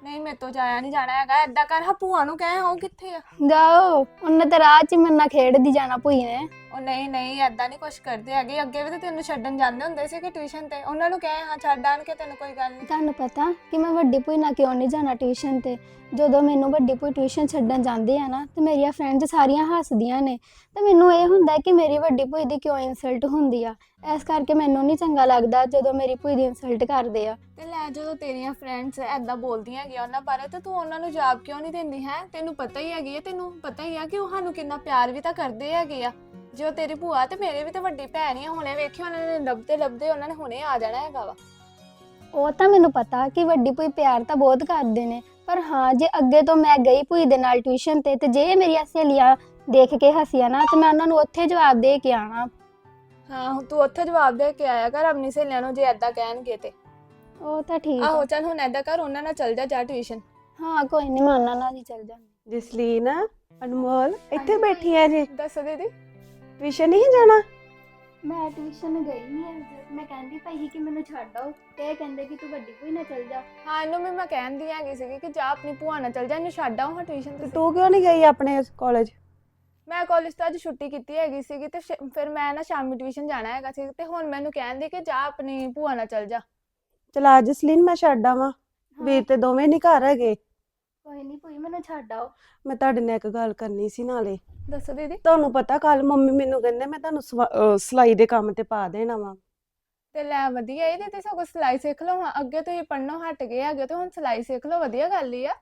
ਨਹੀਂ ਮੇਰੇ ਤੋਂ ਜਾਇਆ ਨਹੀਂ ਜਾਣਾ ਹੈਗਾ ਏਦਾਂ ਕਰ ਹਾਂ ਭੂਆ ਨੂੰ ਕਹਿ ਹਾਂ ਉਹ ਕਿੱਥੇ ਆ? ਜਾਓ ਉਹਨੇ ਤੇ ਰਾਹ 'ਚ ਮੇਰੇ ਨਾਲ ਖੇਡਦੀ ਜਾਣਾ ਭੂਈ ਨੇ। ਉਹ ਨਹੀਂ ਨਹੀਂ ਏਦਾਂ ਨਹੀਂ ਕੁਛ ਕਰਦੇ ਹੈਗੇ। ਅੱਗੇ ਵੀ ਤੇ ਤੈਨੂੰ ਛੱਡਣ ਜਾਂਦੇ ਹੁੰਦੇ ਸੀ ਕਿ ਟਿਊਸ਼ਨ ਤੇ। ਉਹਨਾਂ ਨੂੰ ਕਹਿ ਹਾਂ ਛੱਡ ਆਣ ਕੇ ਤੈਨੂੰ ਕੋਈ ਗੱਲ ਨਹੀਂ। ਤੁਹਾਨੂੰ ਪਤਾ ਕਿ ਮੈਂ ਵੱਡੀ ਭੂਈ ਨਾਲ ਕਿਉਂ ਨਹੀਂ ਜਾਣਾ ਟਿਊਸ਼ਨ ਤੇ? ਜਦੋਂ ਮੈਨੂੰ ਵੱਡੀ ਭੂਈ ਟਿਊਸ਼ਨ ਛੱਡਣ ਜਾਂਦੀ ਆ ਨਾ ਤੇ ਮੇਰੀਆਂ ਫਰੈਂਡਸ ਸਾਰੀਆਂ ਹੱਸਦੀਆਂ ਨੇ। ਤੇ ਮੈਨੂੰ ਇਹ ਹੁੰਦਾ ਕਿ ਮੇਰੀ ਵੱਡੀ ਭੂਈ ਦੀ ਕਿਉਂ ਇਨਸਲਟ ਹੁੰਦੀ ਆ? ਇਸ ਕਰਕੇ ਮੈਨੂੰ ਨਹੀਂ ਚੰਗਾ ਲੱਗਦਾ ਜਦੋਂ ਮੇਰੀ ਭੂਈ ਦੀ ਇਨਸਲਟ ਕਰਦੇ ਆ। ਤੇ ਲੈ ਜਦੋਂ ਤੇਰੀਆਂ ਫਰੈਂਡਸ ਐਦਾਂ ਬੋਲਦੀਆਂ ਹੈਗੀਆਂ ਉਹਨਾਂ ਬਾਰੇ ਤੇ ਤੂੰ ਉਹਨਾਂ ਨੂੰ ਜਵਾਬ ਕਿਉਂ ਨਹੀਂ ਦਿੰਦੀ ਹੈ? ਤੈਨੂੰ ਪਤਾ ਹੀ ਹੈਗੀ ਹੈ ਤੈਨੂੰ ਪਤਾ ਹੀ ਆ ਕਿ ਉਹ ਸਾਨੂੰ ਕਿੰਨਾ ਪਿਆਰ ਵੀ ਤਾਂ ਕਰਦੇ ਹੈਗੇ ਆ। ਜੋ ਤੇਰੀ ਭੂਆ ਤੇ ਮੇਰੇ ਵੀ ਤਾਂ ਵੱਡੀ ਭੈਣ ਹੀ ਆ ਹੁਣੇ ਵੇਖੀ ਉਹਨਾਂ ਨੇ ਲੱਭਦੇ ਲੱਭਦੇ ਉਹਨਾਂ ਨੇ ਹੁਣੇ ਆ ਜਾਣਾ ਹੈਗਾ ਵਾ। ਉਹ ਤਾਂ ਮੈਨੂੰ ਪਤਾ ਕਿ ਵੱਡੀ ਭੂਈ ਪਿਆਰ ਤਾਂ ਬਹੁਤ ਕਰਦੇ ਨੇ ਪਰ ਹਾਂ ਜੇ ਅੱਗੇ ਤੋਂ ਮੈਂ ਗਈ ਭੂਈ ਦੇ ਨਾਲ ਟਿਊਸ਼ਨ ਤੇ ਤੇ ਜੇ ਮੇਰੀਆਂ ਸਹੇਲੀਆਂ ਦੇਖ ਕੇ ਹੱਸੀਆਂ ਨਾ ਤੇ ਮੈਂ ਉਹਨਾਂ ਨੂੰ ਉੱਥੇ ਜਵਾਬ ਦੇ ਕੇ ਆਣਾ ਹਾਂ ਹੁਣ ਤੂੰ ਉੱਥੇ ਜਵਾਬ ਦੇ ਕੇ ਆਇਆ ਕਰ ਆਪਣੀ ਸਹੇਲੀਆਂ ਨੂੰ ਜੇ ਐਦਾਂ ਕਹਿਣਗੇ ਤੇ। ਉਹ ਤਾਂ ਠੀਕ ਆ। ਆਹੋ ਚੱਲ ਹੁਣ ਏਦਾਂ ਕਰ ਉਹਨਾਂ ਨਾਲ ਚੱਲ ਜਾ ਜਾ ਟਿਊਸ਼ਨ। ਹਾਂ ਕੋਈ ਨਹੀਂ ਮੈਂ ਉਹਨਾਂ ਨਾਲ ਹੀ ਚੱਲ ਜਾਂਗੀ ਜਸਲੀਨ ਅਨਮੋਲ ਇੱਥੇ ਬੈਠੀ ਆ ਜੀ। ਦੱਸ ਦੀਦੀ। ਟਿਊਸ਼ਨ ਨਹੀਂ ਜਾਣਾ? ਮੈਂ ਟਿਊਸ਼ਨ ਗਈ ਨਹੀਂ ਅੱਜ ਮੈਂ ਕਹਿੰਦੀ ਪਈ ਸੀ ਕਿ ਮੈਨੂੰ ਛੱਡ ਆਓ। ਤੇ ਇਹ ਕਹਿੰਦੇ ਕਿ ਤੂੰ ਵੱਡੀ ਕੋਈ ਨਾ ਚੱਲ ਜਾ। ਹਾਂ ਇਹਨੂੰ ਵੀ ਮੈਂ ਕਹਿੰਦੀ ਹੈਗੀ ਸੀਗੀ ਕਿ ਜਾ ਆਪਣੀ ਭੂਆ ਨਾਲ ਚੱਲ ਜਾ ਇਹਨੂੰ ਛੱਡ ਆਓ ਹਾਂ ਟਿਊਸ਼ਨ ਤੇ ਤੇ ਤੂੰ ਕਿਉਂ ਨਹੀਂ ਗਈ ਆਪਣੇ ਕਾਲਜ ਮੈਂ ਕਾਲਜ ਤੋਂ ਅੱਜ ਛੁੱਟੀ ਕੀਤੀ ਹੈਗੀ ਸੀਗੀ ਤੇ ਸ਼- ਫਿਰ ਮੈਂ ਨਾ ਸ਼ਾਮੀ ਟਿਊਸ਼ਨ ਜਾਣਾ ਹੈਗਾ ਸੀ। ਤੇ ਹੁਣ ਮੈਨੂੰ ਕਹਿੰਦੇ ਕਿ ਜਾ ਆਪਣੀ ਭੂਆ ਨਾਲ ਚੱਲ ਜਾ। ਚਲਾ ਜਸਲੀਨ ਮੈਂ ਛੱਡ ਆਵਾਂ। ਵੀਰ ਤੇ ਦੋਵੇਂ ਨਹੀਂ ਘਰ ਹੈਗੇ। ਕੋਈ ਨਹੀਂ ਕੋਈ ਮੈਨੂੰ ਛੱਡ ਆਓ। ਮੈਂ ਤੁਹਾਡੇ ਨਾਲ ਇੱਕ ਗੱਲ ਕਰਨੀ ਸੀ ਨਾਲੇ। ਦੱਸੋ ਦੀਦੀ। ਤੁਹਾਨੂੰ ਪਤਾ ਕੱਲ ਮੰਮੀ ਮੈਨੂੰ ਕਹਿੰਦੇ ਮੈਂ ਤੁਹਾਨੂੰ ਸਵਾ- ਅਹ ਸਿਲਾਈ ਦੇ ਕੰਮ ਤੇ ਪਾ ਦੇਣਾ ਵਾ। ਤੇ ਲੈ ਵਧੀਆ ਇਹਦੇ ਤੇ ਸਗੋਂ ਸਿਲਾਈ ਸਿੱਖ ਲਓ ਹਾਂ ਅੱਗੇ ਤੁਸੀਂ ਪੜਨੋਂ ਹਟ ਗਏ ਹੈਗੇ ਤੇ ਹੁਣ ਸਿਲਾਈ ਸਿੱਖ ਲਓ ਵਧੀਆ ਗੱਲ ਹੀ ਆ।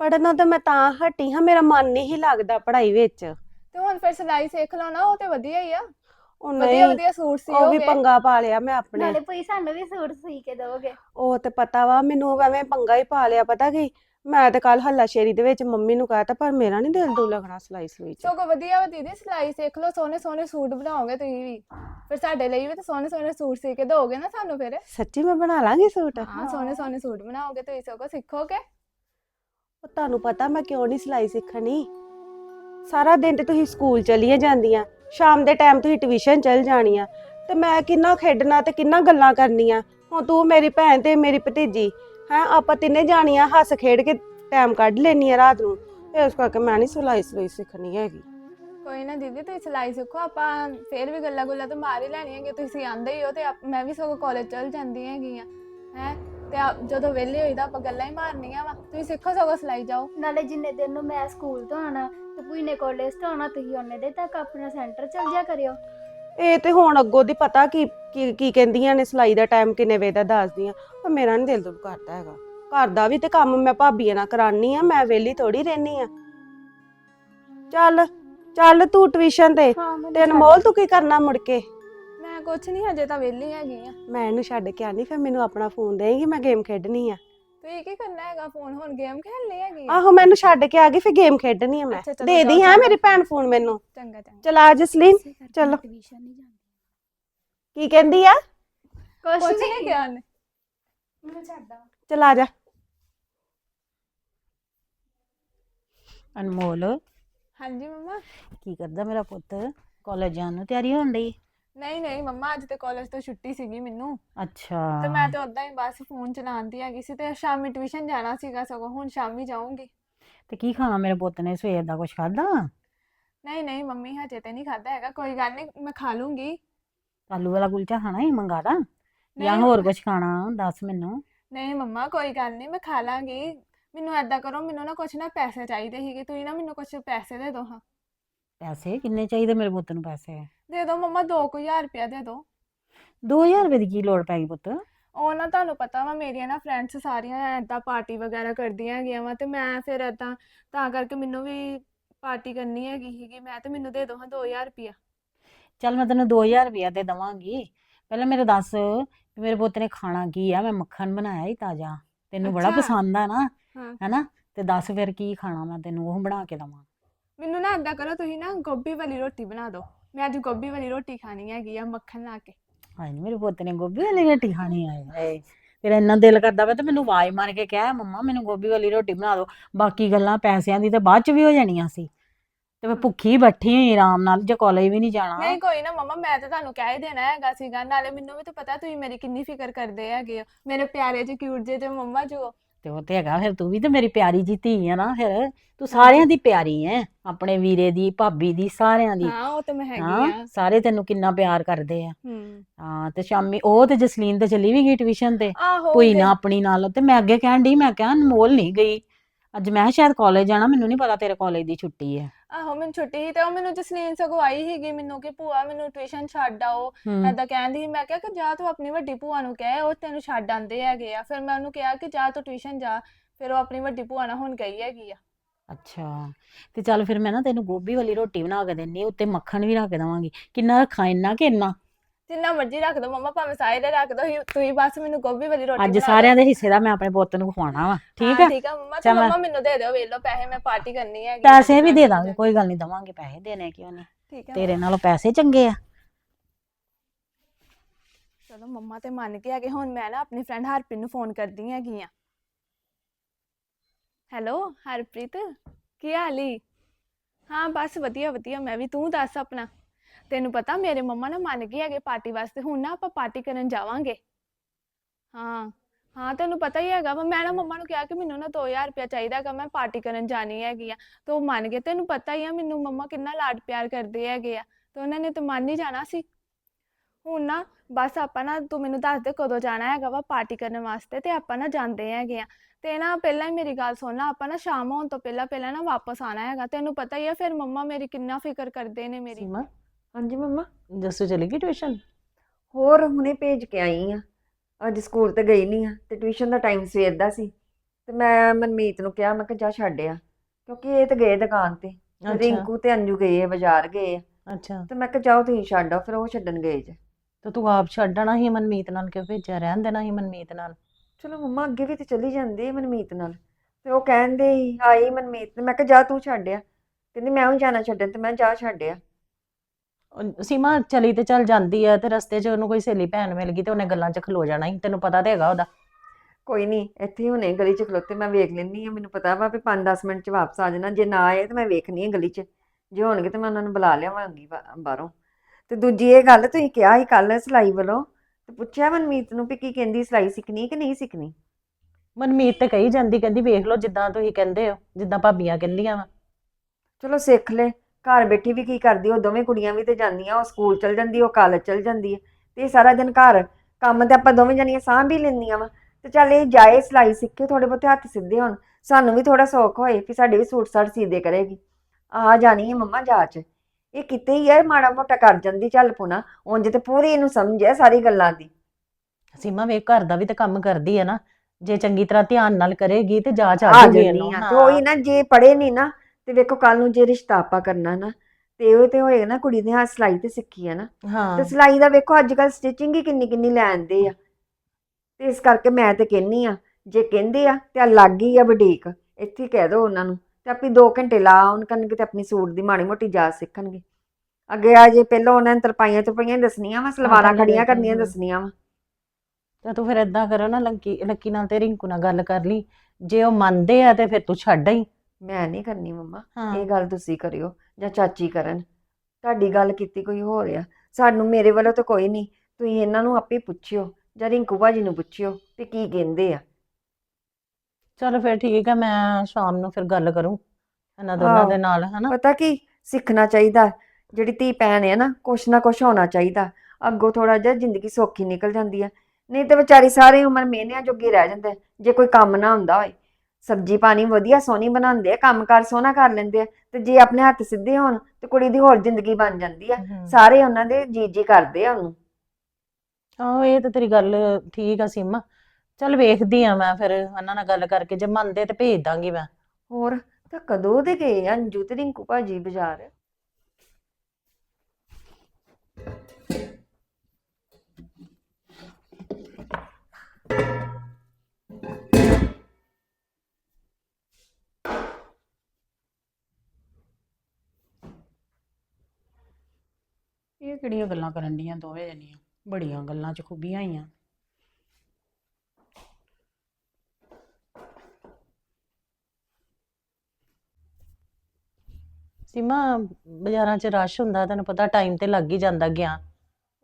ਪੜਨਾ ਤਾਂ ਮੈਂ ਤਾਂ ਹਟੀ ਹਾਂ ਮੇਰਾ ਮਨ ਨਹੀਂ ਲੱਗਦਾ ਪੜ੍ਹਾਈ ਵਿੱਚ। ਤੇ ਹੁਣ ਫਿਰ ਸਿਲਾਈ ਸਿੱਖ ਲਓ ਨਾ ਉਹ ਤੇ ਵਧੀਆ ਹੀ ਆ। ਉਹ ਵਧੀਆ ਨਹੀਂ ਵਧੀਆ ਸੂਟ ਉਹ ਵੀ ਸੀਓਗੇ ਪੰਗਾ ਪਾ ਲਿਆ ਮੈਂ ਆਪਣੇ। ਨਾਲੇ ਕੋਈ ਸਾਨੂੰ ਵੀ ਸੂਟ ਸੀ ਕੇ ਦੋਗੇ ਉਹ ਤੇ ਪਤਾ ਵਾ ਮੈਨੂੰ ਐਵੇਂ ਪੰਗਾ ਹੀ ਪਾ ਲਿਆ ਪਤਾ ਕੀ? ਮੈਂ ਤੇ ਕੱਲ ਹੱਲਾ ਸ਼ੇਰੀ ਦੇ ਵਿੱਚ ਮੰਮੀ ਨੂੰ ਕਹਤਾ ਪਰ ਮੇਰਾ ਨਹੀਂ ਦਿਲ ਦੂ ਲੱਗਣਾ ਸਿਲਾਈ ਸਲੂਈ ਚ। ਸਗੋਂ ਵਧੀਆ ਵਾ ਦੀਦੀ ਸਿਲਾਈ ਸਿੱਖ ਲਓ ਸੋਹਣੇ ਸੋਹਣੇ ਸੂਟ ਬਣਾਓਗੇ ਤੁਸੀਂ ਵੀ। ਫਿਰ ਸਾਡੇ ਲਈ ਵੀ ਤਾਂ ਸੋਹਣੇ ਸੋਹਣੇ ਸੂਟ ਸੀ ਕੇ ਦੋਗੇ ਨਾ ਸਾਨੂੰ ਫਿਰ। ਸੱਚੀ ਮੈਂ ਬਣਾ ਲਾਂਗੀ ਸੂਟ? ਹਾਂ ਸੋਹਣੇ ਸੋਹਣੇ ਸੂਟ ਬਣਾਓਗੇ ਤੁਸੀਂ ਸਗੋਂ ਸਿੱਖੋਗੇ। ਉਹ ਤੁਹਾਨੂੰ ਪਤਾ ਮੈਂ ਕਿਉਂ ਨਹੀਂ ਸਿਲਾਈ ਸਿੱਖਣੀ? ਸਾਰਾ ਦਿਨ ਤੇ ਤੁਸੀਂ ਸਕੂਲ ਚਲੀਆਂ ਜਾਂਦੀਆਂ ਸ਼ਾਮ ਦੇ ਟਾਈਮ ਤੁਸੀਂ ਟਿਊਸ਼ਨ ਚਲ ਜਾਣੀਆਂ ਤੇ ਮੈਂ ਕਿੰਨਾ ਖੇਡਣਾ ਤੇ ਕਿੰਨਾ ਗੱਲਾਂ ਕਰਨੀਆਂ। ਹੁਣ ਤੂੰ ਮੇਰੀ ਭੈਣ ਤੇ ਮੇਰੀ ਭਤੀਜੀ ਹੈ ਆਪਾਂ ਤਿੰਨੇ ਜਾਣੀਆਂ ਹੱਸ ਖੇਡ ਕੇ ਟਾਈਮ ਕੱਢ ਲੈਣੀ ਆ ਰਾਤ ਨੂੰ। ਇਸ ਕਰਕੇ ਮੈਂ ਨਹੀਂ ਸਿਲਾਈ ਸਲੂਈ ਸਿੱਖਣੀ ਹੈਗੀ। ਕੋਈ ਨਾ ਦੀਦੀ ਤੁਸੀਂ ਸਿਲਾਈ ਸਿੱਖੋ ਆਪਾਂ ਫੇਰ ਵੀ ਗੱਲਾਂ ਗੁੱਲਾਂ ਤਾਂ ਮਾਰ ਹੀ ਲੈਣੀਆਂ ਕਿ ਤੁਸੀਂ ਆਂਦੇ ਹੀ ਹੋ ਤੇ ਆਪ- ਮੈਂ ਵੀ ਸਗੋਂ ਕਾਲਜ ਚਲ ਜਾਂਦੀ ਹੈਗੀ ਆ ਹੈ? ਤੇ ਆਪ- ਜਦੋਂ ਵਿਹਲੇ ਹੋਈਦਾ ਆਪਾਂ ਗੱਲਾਂ ਹੀ ਮਾਰਨੀਆਂ ਵਾ। ਤੁਸੀਂ ਸਿੱਖੋ ਸਗੋਂ ਸਿਲਾਈ ਜਾਓ। ਨਾਲੇ ਜਿੰਨੇ ਦਿਨ ਨੂੰ ਮੈਂ ਸਕੂਲ ਤੋਂ ਆਣਾ ਤੇ ਕੋਈ ਨੇ ਕਾਲਜ ਤੋਂ ਆਣਾ ਤੁਸੀਂ ਉਹਨੇ ਦੇ ਤੱਕ ਆਪਣਾ ਸੈਂਟਰ ਚੱਲ ਜਾ ਕਰਿਓ। ਇਹ ਤੇ ਹੁਣ ਅੱਗੋਂ ਦੀ ਪਤਾ ਕੀ ਕੀ ਕੀ ਕਹਿੰਦੀਆਂ ਨੇ ਸਿਲਾਈ ਦਾ ਟਾਈਮ ਕਿੰਨੇ ਵਜੇ ਦਾ ਦੱਸਦੀਆਂ। ਪਰ ਮੇਰਾ ਨਹੀਂ ਦਿਲ ਦੁਲ ਕਰਦਾ ਹੈਗਾ। ਘਰ ਦਾ ਵੀ ਤੇ ਕੰਮ ਮੈਂ ਭਾਬੀਆਂ ਨਾਲ ਕਰਾਨੀ ਆ ਮੈਂ ਵਿਹਲੀ ਥੋੜੀ ਰਹਿਨੀ ਆ। ਚੱਲ ਚੱਲ ਤੂੰ ਟਿਊਸ਼ਨ ਤੇ। ਹਾਂ ਮੈਨੂੰ ਤੇ ਛੱਡ ਅਨਮੋਲ ਤੂੰ ਕੀ ਕਰਨਾ ਮੁੜ ਕੇ? ਮੈਂ ਕੁਛ ਨਹੀਂ ਹਜੇ ਤਾਂ ਵਿਹਲੀ ਹੈਗੀ ਆ। ਮੈਂ ਇਹਨੂੰ ਛੱਡ ਕੇ ਆਣੀ ਫਿਰ ਮੈਨੂੰ ਆਪਣਾ ਫੋਨ ਦੇਂਗੀ ਮੈਂ ਗੇਮ ਖੇਡਣੀ ਆ। ਤੁਸੀਂ ਕੀ ਕਰਨਾ ਹੈਗਾ ਫੋਨ ਹੁਣ ਗੇਮ ਖੇਡਣੀ ਹੈਗੀ? ਆ? ਆਹੋ ਮੈਨੂੰ ਛੱਡ ਕੇ ਆ ਗਈ ਫਿਰ ਗੇਮ ਖੇਡਣੀ ਆ ਮੈਂ। ਅੱਛਾ, ਚਲੋ ਦੇ ਦੀ ਜਾਓ, ਹੈ। ਮੇਰੀ ਭੈਣ ਫੋਨ ਮੈਨੂੰ। ਚੰਗਾ ਚੰਗਾ। ਚਲਾ ਜਸਲੀਨ ਇਸੇ ਕਰਕੇ ਚਲੋ। ਮੈਂ ਟਿਊਸ਼ਨ ਨਹੀਂ ਜਾਂਦੀ। ਕੀ ਕਹਿੰਦੀ ਆ? ਕੁਛ ਨਹੀਂ ਕਿਹਾ ਉਹਨੇ ਮੈਨੂੰ ਛੱਡ ਆਓ ਚਲਾ ਜਾ। ਅਨਮੋਲ ਹਾਂਜੀ ਮੰਮਾ। ਕੀ ਕਰਦਾ ਮੇਰਾ ਪੁੱਤ? ਕਾਲਜ ਜਾਣ ਨੂੰ ਤਿਆਰੀ ਹੋਣ ਡਈ? ਨਹੀਂ ਨਹੀਂ ਮੰਮਾ ਅੱਜ ਤੇ ਕਾਲਜ ਤੋਂ ਛੁੱਟੀ ਸੀਗੀ ਮੈਨੂੰ। ਅੱਛਾ। ਤੇ ਮੈਂ ਤਾਂ ਉਦਾਂ ਹੀ ਬਸ ਫੋਨ ਚਲਾਉਂਦੀ ਹੈਗੀ ਸੀ ਤੇ ਸ਼ਾਮੀ ਟਿਊਸ਼ਨ ਜਾਣਾ ਸੀਗਾ ਸਗੋਂ ਹੁਣ ਸ਼ਾਮੀ ਜਾਊਂਗੀ। ਤੇ ਕੀ ਖਾਣਾ ਮੇਰੇ ਪੁੱਤ ਨੇ? ਸਵੇਰ ਦਾ ਕੁਝ ਖਾਦਾ ਨਹੀਂ ਨਹੀਂ ਮੰਮੀ ਹਜੇ ਤੇ ਨਹੀਂ ਖਾਦਾ ਹੈਗਾ ਕੋਈ ਗੱਲ ਨਹੀਂ ਮੈਂ ਖਾ ਲੂੰਗੀ। ਆਲੂ ਵਾਲਾ ਕੁਲਚਾ ਖਾਣਾ ਹੀ ਮੰਗਾ ਦਾਂ? ਜਾਂ ਹੋਰ ਕੁਝ ਖਾਣਾ ਦੱਸ ਮੈਨੂੰ। ਨਹੀਂ ਮੰਮਾ ਕੋਈ ਗੱਲ ਨਹੀਂ ਮੈਂ ਖਾ ਲਾਂਗੀ। ਮੈਨੂੰ ਐਦਾਂ ਕਰੋ ਮੈਨੂੰ ਨਾ ਕੁਛ ਨਾ ਪੈਸੇ ਚਾਹੀਦੇ ਸੀਗੇ ਤੁਸੀਂ ਨਾ ਮੈਨੂੰ ਕੁਛ ਪੈਸੇ ਦੇ ਦਿਓ ਹਾਂ। ਪੈਸੇ ਕਿੰਨੇ ਚਾਹੀਦੇ ਮੇਰੇ ਪੁੱਤ ਨੂੰ ਪੈਸੇ? ਦੇ ਦਿਓ ਮੰਮਾ 2000 ਰੁਪਇਆ ਦੇ ਦਿਓ 2000 ਰੁਪਏ ਦੀ ਕੀ ਲੋੜ ਪੈ ਗਈ ਪੁੱਤ? ਉਹ ਨਾ ਤੁਹਾਨੂੰ ਪਤਾ ਵਾ ਮੇਰੀਆਂ ਨਾ ਫਰੈਂਡਸ ਸਾਰੀਆਂ ਐਦਾਂ ਪਾਰਟੀ ਵਗੈਰਾ ਕਰਦੀਆਂ ਹੈਗੀਆਂ ਵਾ ਤੇ ਮੈਂ ਫਿਰ ਐਦਾਂ ਤਾਂ ਕਰਕੇ ਮੈਨੂੰ ਵੀ ਪਾਰਟੀ ਕਰਨੀ ਹੈਗੀ ਸੀਗੀ ਮੈਂ ਤੇ ਮੈਨੂੰ ਦੇ ਦਿਓ ਹਾਂ 2000 ਰੁਪਇਆ। ਚੱਲ ਮੈਂ ਤੈਨੂੰ 2000 ਰੁਪਇਆ ਤੇ ਦਵਾਂਗੀ। ਪਹਿਲਾਂ ਮੇਰੇ ਦੱਸ ਵੀ ਮੇਰੇ ਪੁੱਤ ਨੇ ਖਾਣਾ ਕੀ ਆ ਮੈਂ ਮੱਖਣ ਬਣਾਇਆ ਹੀ ਤਾਜ਼ਾ। ਤੈਨੂੰ ਬੜਾ ਅੱਛਾ। ਪਸੰਦ ਆ ਨਾ ਹਾਂ। ਹੈਨਾ? ਤੇ ਦੱਸ ਫਿਰ ਕੀ ਖਾਣਾ ਮੈਂ ਤੈਨੂੰ ਉਹ ਬਣਾ ਕੇ ਦਵਾਂ। ਮੈਨੂੰ ਨਾ ਐਦਾਂ ਕਰੋ ਤੁਸੀਂ ਨਾ ਗੋਭੀ ਵਾਲੀ ਰੋਟੀ ਬਣਾ ਦਿਓ। ਮੈਂ ਅੱਜ ਗੋਭੀ ਵਾਲੀ ਰੋਟੀ ਖਾਣੀ ਹੈਗੀ ਆ ਮੱਖਣ ਲਾ ਕੇ। ਹਾਏ ਨੀ ਮੇਰੇ ਪੁੱਤ ਨੇ ਗੋਭੀ ਵਾਲੀ ਰੋਟੀ ਖਾਣੀ ਆਏ ਹਾਏ ਤੇਰਾ ਇੰਨਾ ਦਿਲ ਕਰਦਾ ਵਾ ਤੇ ਮੈਨੂੰ ਆਵਾਜ਼ ਮਾਰ ਕੇ ਕਹਿ ਮੰਮਾ ਮੈਨੂੰ ਗੋਭੀ ਵਾਲੀ ਰੋਟੀ ਬਣਾ ਦਿਓ। ਬਾਕੀ ਗੱਲਾਂ ਪੈਸਿਆਂ ਦੀ ਤੇ ਬਾਅਦ ਚ ਵੀ ਹੋ ਜਾਣੀਆਂ ਸੀ। ਤੇ ਮੈਂ ਭੁੱਖੀ ਬੈਠੀ ਹੋਈ ਆਰਾਮ ਨਾਲ ਜੇ ਕਾਲਜ ਵੀ ਨਹੀਂ ਜਾਣਾ। ਨਹੀਂ ਕੋਈ ਨਾ ਮਮਾ ਮੈਂ ਤਾਂ ਤੁਹਾਨੂੰ ਕਹਿ ਹੀ ਦੇਣਾ ਹੈਗਾ ਸੀਗਾ। ਨਾਲੇ ਮੈਨੂੰ ਵੀ ਤਾਂ ਪਤਾ ਤੁਸੀਂ ਮੇਰੀ ਕਿੰਨੀ ਫਿਕਰ ਕਰਦੇ ਹੈਗੇ ਹੋ। ਮੇਰੇ ਪਿਆਰੇ ਜਿਹੇ ਕਿਊਟ ਤੇ ਮੰਮਾ ਜੋ। ਤੇ ਉਹ ਤੇ ਹੈਗਾ ਫਿਰ ਤੂੰ ਵੀ ਤੇ ਮੇਰੀ ਪਿਆਰੀ ਜੀ ਧੀ ਆ ਨਾ ਫਿਰ। ਤੂੰ ਸਾਰਿਆਂ ਦੀ ਪਿਆਰੀ ਐ ਆਪਣੇ ਵੀਰੇ ਦੀ ਭਾਬੀ ਦੀ ਸਾਰਿਆਂ ਦੀ। ਹਾਂ ਉਹ ਤਾਂ ਮੈਂ ਹੈਗੀ ਹਾਂ ਆ। ਸਾਰੇ ਤੈਨੂੰ ਕਿੰਨਾ ਪਿਆਰ ਕਰਦੇ ਆ। ਹੂੰ। ਹਾਂ ਤੇ ਸ਼ਾਮੀ ਉਹ ਤੇ ਜਸਲੀਨ ਤੇ ਚਲੀ ਵੀ ਗਈ ਟਿਊਸ਼ਨ ਤੇ। ਆਹੋ ਕੋਈ ਨਾ ਆਪਣੀ ਨਾਲ ਤੇ ਮੈਂ ਅੱਗੇ ਕਹਿਣ ਡਈ ਮੈਂ ਕਿਹਾ ਅਨਮੋਲ ਨਹੀਂ ਗਈ। ਅੱਜ ਮੈਂ ਸ਼ਾਇਦ ਕਾਲਜ ਜਾਣਾ ਮੈਨੂੰ ਨਹੀਂ ਪਤਾ ਤੇਰੇ ਕਾਲਜ ਦੀ ਛੁੱਟੀ ਹੈ। ਆਹੋ ਮੈਨੂੰ ਛੁੱਟੀ ਸੀ ਤੇ ਉਹ ਮੈਨੂੰ ਜਸਲੀਨ ਸਗੋਂ ਆਈ ਸੀਗੀ ਮੈਨੂੰ ਕਿ ਭੂਆ ਮੈਨੂੰ ਟਿਊਸ਼ਨ ਛੱਡ ਆਓ। ਐਦਾਂ ਕਹਿੰਦੀ ਸੀ ਮੈਂ ਕਿਹਾ ਕਿ ਜਾ ਤੂੰ ਆਪਣੀ ਵੱਡੀ ਭੂਆ ਨੂੰ ਕਹਿ ਉਹ ਤੈਨੂੰ ਛੱਡ ਆਂਦੇ ਹੈਗੇ ਆ। ਫਿਰ ਮੈਂ ਉਹਨੂੰ ਕਿਹਾ ਕਿ ਜਾ ਤੂੰ ਟਿਊਸ਼ਨ ਜਾ ਫਿਰ ਉਹ ਆਪਣੀ ਵੱਡੀ ਭੂਆ ਨਾਲ ਹੁਣ ਗਈ ਹੈਗੀ ਆ। ਅੱਛਾ ਤੇ ਚੱਲ ਫਿਰ ਮੈਂ ਨਾ ਤੈਨੂੰ ਗੋਭੀ ਵਾਲੀ ਰੋਟੀ ਬਣਾ ਕੇ ਦਿੰਨੀ ਉੱਤੇ ਮੱਖਣ ਵੀ ਰੱਖ ਦੇਵਾਂਗੀ। ਕਿੰਨਾ ਰੱਖਾਂ ਇੰਨਾ ਕਿ ਇੰਨਾ? ਜਿੰਨਾ ਮਰਜ਼ੀ ਰੱਖ ਦੋ ਮੰਮਾ ਭਾਵੇਂ ਸਾਰੇ ਰੱਖ ਦੋ ਤੁਸੀਂ ਬਸ ਮੈਨੂੰ ਗੋਭੀ ਵਾਲੀ ਰੋਟੀ ਅੱਜ ਬਣਾ ਦਿਓ। ਸਾਰਿਆਂ ਦੇ ਹਿੱਸੇ ਦਾ ਮੈਂ ਆਪਣੇ ਪੁੱਤ ਨੂੰ ਖਵਾਉਣਾ ਵਾ ਠੀਕ ਹਾਂ, ਠੀਕ ਆ ਮੰਮਾ ਤੇ ਚੱਲ ਮੰਮਾ ਮੈਨੂੰ ਦੇ ਦਿਓ ਵੇਖ ਲਓ ਪੈਸੇ ਮੈਂ ਪਾਰਟੀ ਕਰਨੀ ਹੈਗੀ। ਪੈਸੇ ਵੀ ਦੇ ਦਾਂਗੇ ਕੋਈ ਗੱਲ ਨਹੀਂ ਦਵਾਂਗੇ ਪੈਸੇ ਦੇਣੇ ਕਿਉਂ ਨਹੀਂ? ਠੀਕ ਹੈ ਤੇਰੇ ਨਾਲੋਂ ਪੈਸੇ ਚੰਗੇ ਆ। ਚਲੋ ਮੰਮਾ ਤੇ ਮੰਨ ਕੇ ਆ ਗਏ ਹੁਣ ਮੈਂ ਨਾ ਆਪਣੀ ਫਰੈਂਡ ਹਰਪ੍ਰੀਤ ਨੂੰ ਫੋਨ ਕਰਦੀ ਹੈਗੀ ਆ। ਹੈਲੋ ਹਰਪ੍ਰੀਤ ਕੀ ਹਾਲ ਈ? ਹਾਂ ਬਸ ਵਧੀਆ ਵਧੀਆ ਮੈਂ ਵੀ ਤੂੰ ਦੱਸ ਆਪਣਾ। ਤੈਨੂੰ ਪਤਾ ਮੇਰੇ ਮੰਮਾ ਨਾ ਮੰਨ ਗਏ ਹੈਗੇ ਪਾਰਟੀ ਵਾਸਤੇ, ਹੁਣ ਨਾ ਆਪਾਂ ਪਾਰਟੀ ਕਰਨ ਜਾਵਾਂਗੇ। ਹਾਂ ਹਾਂ, ਤੈਨੂੰ ਪਤਾ ਹੀ ਹੈਗਾ ਵਾ, ਮੈਂ ਨਾ ਮੰਮਾ ਨੂੰ ਕਿਹਾ ਕਿ ਮੈਨੂੰ ਨਾ 2000 ਰੁਪਇਆ ਚਾਹੀਦਾ ਹੈਗਾ, ਮੈਂ ਪਾਰਟੀ ਕਰਨ ਜਾਣੀ ਹੈਗੀ ਆ। ਤੇ ਉਹ ਮੰਨ ਗਏ, ਤੈਨੂੰ ਪਤਾ ਹੀ ਆ ਮੈਨੂੰ ਮੰਮਾ ਕਿੰਨਾ ਲਾਡ ਪਿਆਰ ਕਰਦੇ ਹੈਗੇ ਆ, ਤੇ ਉਹਨਾਂ ਨੇ ਤਾਂ ਮੰਨ ਹੀ ਜਾਣਾ ਸੀ। ਹੁਣ ਨਾ ਬਸ ਆਪਾਂ ਨਾ, ਤੂੰ ਮੈਨੂੰ ਦੱਸ ਦੇ ਕਦੋਂ ਜਾਣਾ ਹੈਗਾ ਵਾ ਪਾਰਟੀ ਕਰਨ ਵਾਸਤੇ, ਤੇ ਆਪਾਂ ਨਾ ਜਾਂਦੇ ਹੈਗੇ ਆ। ਤੇ ਨਾ ਪਹਿਲਾਂ ਹੀ ਮੇਰੀ ਗੱਲ ਸੁਣ ਲਾ, ਆਪਾਂ ਨਾ ਸ਼ਾਮ ਹੋਣ ਤੋਂ ਪਹਿਲਾਂ ਪਹਿਲਾਂ ਨਾ ਵਾਪਸ ਆਣਾ ਹੈਗਾ, ਤੈਨੂੰ ਪਤਾ ਹੀ ਆ, ਫਿਰ ਮੰਮਾ ਮੇਰੀ ਕਿੰਨਾ ਫਿਕਰ ਕਰਦੇ ਨੇ ਮੇਰੀ। ਸੀਮਾ ਹਾਂਜੀ ਮੰਮਾ ਜੱਸੂ ਚਲੀ ਗਈ ਟਿਊਸ਼ਨ ਹੋਰ ਹੁਣੇ ਭੇਜ ਕੇ ਆਈ ਆ। ਅੱਜ ਸਕੂਲ ਤੇ ਗਈ ਨਹੀਂ ਆ ਤੇ ਟਿਊਸ਼ਨ ਦਾ ਟਾਈਮ ਸਵੇਰ ਦਾ ਸੀ। ਤੇ ਮੈਂ ਮਨਮੀਤ ਨੂੰ ਕਿਹਾ ਮੈਂ ਕਿਹਾ ਜਾ ਛੱਡ ਆ ਕਿਉਂਕਿ ਇਹ ਤੇ ਗਏ ਦੁਕਾਨ ਤੇ। ਅੱਛਾ। ਰਿੰਕੂ ਤੇ ਅੰਜੂ ਗਏ ਆ ਬਾਜ਼ਾਰ ਗਏ ਆ। ਅੱਛਾ। ਤੇ ਮੈਂ ਕਿਹਾ ਜਾਓ ਤੁਸੀਂ ਛੱਡ ਆਓ ਫਿਰ ਉਹ ਛੱਡਣ ਗਏ ਜੇ। ਤੇ ਤੂੰ ਆਪ ਛੱਡਣਾ ਸੀ ਮਨਮੀਤ ਨਾਲ ਕਿਉਂ ਭੇਜਿਆ ਰਹਿਣ ਦੇਣਾ ਸੀ ਮਨਮੀਤ ਨਾਲ? ਚਲੋ ਮੰਮਾ ਅੱਗੇ ਵੀ ਤੇ ਚਲੀ ਜਾਂਦੇ ਆ ਮਨਮੀਤ ਨਾਲ। ਤੇ ਉਹ ਕਹਿੰਦੇ ਸੀ ਆਈ ਮਨਮੀਤ ਮੈਂ ਕਿਹਾ ਜਾ ਤੂੰ ਛੱਡਿਆ ਕਹਿੰਦੀ ਮੈਂ ਵੀ ਜਾਣਾ ਛੱਡਣ ਤੇ ਮੈਂ ਜਾ ਛੱਡਿਆ ਸੀਮਾ ਚਲੀ ਤੇ ਚੱਲ ਜਾਂਦੀ ਆ ਤੇ ਰਸਤੇ 'ਚ ਉਹਨੂੰ ਕੋਈ ਸਹੇਲੀ ਭੈਣ ਮਿਲ ਗਈ ਤੇ ਉਹਨੇ ਗੱਲਾਂ 'ਚ ਖਲੋ ਜਾਣਾ ਸੀ ਤੈਨੂੰ ਪਤਾ ਤੇ ਹੈਗਾ ਉਹਦਾ। ਕੋਈ ਨਹੀਂ ਇੱਥੇ ਹੁਣੇ ਗਲੀ 'ਚ ਖਲੋਤੇ ਮੈਂ ਵੇਖ ਲੈਂਦੀ ਆ ਮੈਨੂੰ ਪਤਾ ਵਾ ਵੀ 5-10 ਮਿੰਟ 'ਚ ਵਾਪਸ ਆ ਜਾਣਾ ਜੇ ਨਾ ਆਏ ਤੇ ਮੈਂ ਵੇਖਣੀ ਆ ਗਲੀ 'ਚ। ਜੇ ਹੋਣਗੇ ਤੇ ਮੈਂ ਉਹਨਾਂ ਨੂੰ ਬੁਲਾ ਲਿਆਵਾਂਗੀ ਬਾ- ਬਾਹਰੋਂ। ਤੇ ਦੂਜੀ ਇਹ ਗੱਲ ਤੁਸੀਂ ਕਿਹਾ ਸੀ ਕੱਲ ਸਿਲਾਈ ਵੱਲੋਂ ਤੇ ਪੁੱਛਿਆ ਮਨਮੀਤ ਨੂੰ ਵੀ ਕੀ ਕਹਿੰਦੀ ਸਿਲਾਈ ਸਿੱਖਣੀ ਕਿ ਨਹੀਂ ਸਿੱਖਣੀ? ਮਨਮੀਤ ਤੇ ਕਹੀ ਜਾਂਦੀ ਕਹਿੰਦੀ ਵੇਖ ਲਓ ਜਿੱਦਾਂ ਤੁਸੀਂ ਕਹਿੰਦੇ ਹੋ ਜਿੱਦਾਂ ਭਾਬੀਆਂ ਕਹਿੰਦੀਆਂ ਵਾ। ਚਲੋ ਸਿੱਖ ਲੈ। ਘਰ ਬੈਠੀ ਵੀ ਕੀ ਕਰਦੀ ਉਹ ਦੋਵੇਂ ਕੁੜੀਆਂ ਵੀ ਤੇ ਜਾਂਦੀਆਂ ਉਹ ਸਕੂਲ ਚਲ ਜਾਂਦੀ ਉਹ ਕਾਲਜ ਚਲ ਜਾਂਦੀ ਹੈ ਤੇ ਇਹ ਸਾਰਾ ਦਿਨ ਘਰ ਕੰਮ ਤੇ ਆਪਾਂ ਦੋਵੇਂ ਜਣੀਆਂ ਸਾਂਭ ਹੀ ਲੈਂਦੀਆਂ ਵਾ ਤੇ ਚੱਲ ਇਹ ਜਾਏ ਸਿਲਾਈ ਸਿੱਖੇ ਥੋੜੇ ਬਹੁਤੇ ਹੱਥ ਸਿੱਧੇ ਹੋਣ ਸਾਨੂੰ ਵੀ ਥੋੜਾ ਸੌਖ ਹੋਏ ਵੀ ਸਾਡੇ ਵੀ ਸੂਟ ਸਾਟ ਸੀਦੇ ਕਰੇਗੀ। ਆ ਜਾਣੀ ਹੈ ਮੰਮਾ ਜਾਚ ਇਹ ਕਿਤੇ ਹੀ ਹੈ ਮਾੜਾ ਮੋਟਾ ਕਰ ਜਾਂਦੀ ਚੱਲ ਪੁਣਾ ਉਂਝ ਤੇ ਪੂਰੀ ਇਹਨੂੰ ਸਮਝ ਹੈ ਸਾਰੀ ਗੱਲਾਂ ਦੀ। ਸੀਮਾ ਵੇਖ ਘਰ ਦਾ ਵੀ ਤੇ ਕੰਮ ਕਰਦੀ ਹੈ ਨਾ ਜੇ ਚੰਗੀ ਤਰ੍ਹਾਂ ਧਿਆਨ ਨਾਲ ਕਰੇਗੀ ਤੇ ਜਾਚ ਆ ਆ ਜੂਗੀ ਜਾਂਦੀ ਇਹਨੂੰ ਆ ਤੇ ਉਹੀ ਨਾ ਜੇ ਪੜੇ ਨਹੀਂ ਨਾ ਤੇ ਵੇਖੋ ਕੱਲ ਨੂੰ ਜੇ ਰਿਸ਼ਤਾ ਆਪਾਂ ਕਰਨਾ ਨਾ ਤੇ ਉਹ ਤੇ ਹੋਏਗਾ ਨਾ ਕੁੜੀ ਨੇ ਹੱਥ ਸਿਲਾਈ ਤੇ ਸਿੱਖੀ ਹੈ ਨਾ। ਹਾਂ। ਤੇ ਸਿਲਾਈ ਦਾ ਵੇਖੋ ਅੱਜ ਕੱਲ ਸਟਿਚਿੰਗ ਹੀ ਕਿੰਨੀ ਕਿੰਨੀ ਲੈਂਦੇ ਆ। ਤੇ ਇਸ ਕਰਕੇ ਮੈਂ ਤੇ ਕਹਿੰਨੀ ਆ ਜੇ ਕਹਿੰਦੇ ਆ ਤੇ ਆ ਲੱਗ ਗਈ ਆ ਬੁਟੀਕ ਇੱਥੇ ਹੀ ਕਹਿ ਦੋ ਉਹਨਾਂ ਨੂੰ ਤੇ ਆਪੀ 2 ਘੰਟੇ ਲਾ ਆਉਣ ਕਰਨਗੇ ਤੇ ਆਪਣੀ ਸੂਟ ਦੀ ਮਾੜੀ ਮੋਟੀ ਜਾਚ ਸਿੱਖਣਗੇ। ਅੱਗੇ ਆ ਜੇ ਪਹਿਲਾਂ ਉਹਨਾਂ ਨੇ ਤਰਪਾਈਆਂ ਤਰਪਾਈਆਂ ਦੱਸਣੀਆਂ ਵਾ ਸਲਵਾਰਾਂ ਖੜੀਆਂ। ਕਰਨੀਆਂ ਦੱਸਣੀਆਂ ਵਾ। ਤਾਂ ਤੂੰ ਫਿਰ ਏਦਾਂ ਕਰੋ ਨਾ ਲੱਕੀ ਲੱਕੀ ਨਾਲ ਤੇ ਰਿੰਕੂ ਨਾਲ ਗੱਲ ਕਰ ਲਈ। ਜੇ ਉਹ ਮੰਨਦੇ ਆ ਤੇ ਫਿਰ ਤੂੰ ਛੱਡ ਹੀ ਮੈਂ ਨਹੀਂ ਕਰਨੀ ਮੰਮਾ ਹਾਂ। ਇਹ ਗੱਲ ਤੁਸੀਂ ਕਰਿਓ ਜਾਂ ਚਾਚੀ ਕਰਨ। ਤੁਹਾਡੀ ਗੱਲ ਕੀਤੀ ਕੋਈ ਹੋਰ ਆ। ਸਾਨੂੰ ਮੇਰੇ ਵੱਲੋਂ ਤਾਂ ਕੋਈ ਨਹੀਂ ਤੁਸੀਂ ਇਹਨਾਂ ਨੂੰ ਆਪੇ ਪੁੱਛਿਓ ਜਾਂ ਰਿੰਕੂ ਭਾਜੀ ਨੂੰ ਪੁੱਛਿਓ ਵੀ ਕੀ ਕਹਿੰਦੇ ਆ। ਚਲ ਫਿਰ ਠੀਕ ਹੈ ਮੈਂ ਸ਼ਾਮ ਨੂੰ ਫਿਰ ਗੱਲ ਕਰੂੰ। ਇਹਨਾਂ ਦੋਨਾਂ ਦੇ ਆਹੋ। ਨਾਲ ਹਨਾ? ਪਤਾ ਕੀ? ਸਿੱਖਣਾ ਚਾਹੀਦਾ। ਜਿਹੜੀ ਧੀ ਭੈਣ ਹੈ ਨਾ ਕੁਛ ਨਾ ਕੁਛ ਹੋਣਾ ਚਾਹੀਦਾ। ਅੱਗੋਂ ਥੋੜਾ ਜਿਹਾ ਜ਼ਿੰਦਗੀ ਸੌਖੀ ਨਿਕਲ ਜਾਂਦੀ ਹੈ ਨਹੀਂ ਤੇ ਵਿਚਾਰੀ ਸਾਰੀ ਉਮਰ ਮਿਹਨਿਆਂ ਜੋਗੀ ਰਹਿ ਜਾਂਦੇ ਆ, ਜੇ ਕੋਈ ਕੰਮ ਨਾ ਹੁੰਦਾ ਹੋਏ। ਸਬਜੀ ਪਾਣੀ ਵਧੀਆ ਸੋਹਣੀ ਬਣਾਉਂਦੇ ਆ ਕੰਮਕਾਰ ਸੋਹਣਾ ਕਰ ਲੈਂਦੇ ਆ ਤੇ ਜੇ ਆਪਣੇ ਹੱਥ ਸਿੱਧੇ ਹੋਣ ਤੇ ਕੁੜੀ ਦੀ ਹੋਰ ਜ਼ਿੰਦਗੀ ਬਣ ਜਾਂਦੀ ਆ। ਹਮ। ਸਾਰੇ ਉਹਨਾਂ ਦੇ ਜੀ ਜੀ ਕਰਦੇ ਆ ਉਹਨੂੰ। ਆਹੋ ਇਹ ਤਾਂ ਤੇਰੀ ਗੱਲ ਠੀਕ ਆ ਸੀਮਾ। ਚਲ ਵੇਖਦੀ ਆ ਮੈਂ ਫਿਰ ਉਹਨਾਂ ਨਾਲ ਗੱਲ ਕਰਕੇ ਜੇ ਮੰਨਦੇ ਤੇ ਭੇਜ ਦਾਂਗੀ ਮੈਂ। ਹੋਰ ਤਾਂ ਕਦੋਂ ਦੇ ਗਏ ਆ ਅੰਜੂ ਤੇ ਰਿੰਕੂ ਭਾਜੀ ਬਾਜ਼ਾਰ? ਇਹ ਕਿਹੜੀਆਂ ਗੱਲਾਂ ਕਰਨ ਡੀਆਂ ਦੋਵੇਂ ਜਣੀਆਂ? ਬੜੀਆਂ ਗੱਲਾਂ ਚ ਖੁੱਬੀਆਂ ਆਈਆਂ। ਸੀਮਾ ਬਾਜ਼ਾਰਾਂ 'ਚ ਰਸ਼ ਹੁੰਦਾ ਤੈਨੂੰ ਪਤਾ ਟਾਈਮ ਤੇ ਲੱਗ ਹੀ ਜਾਂਦਾ ਗਿਆ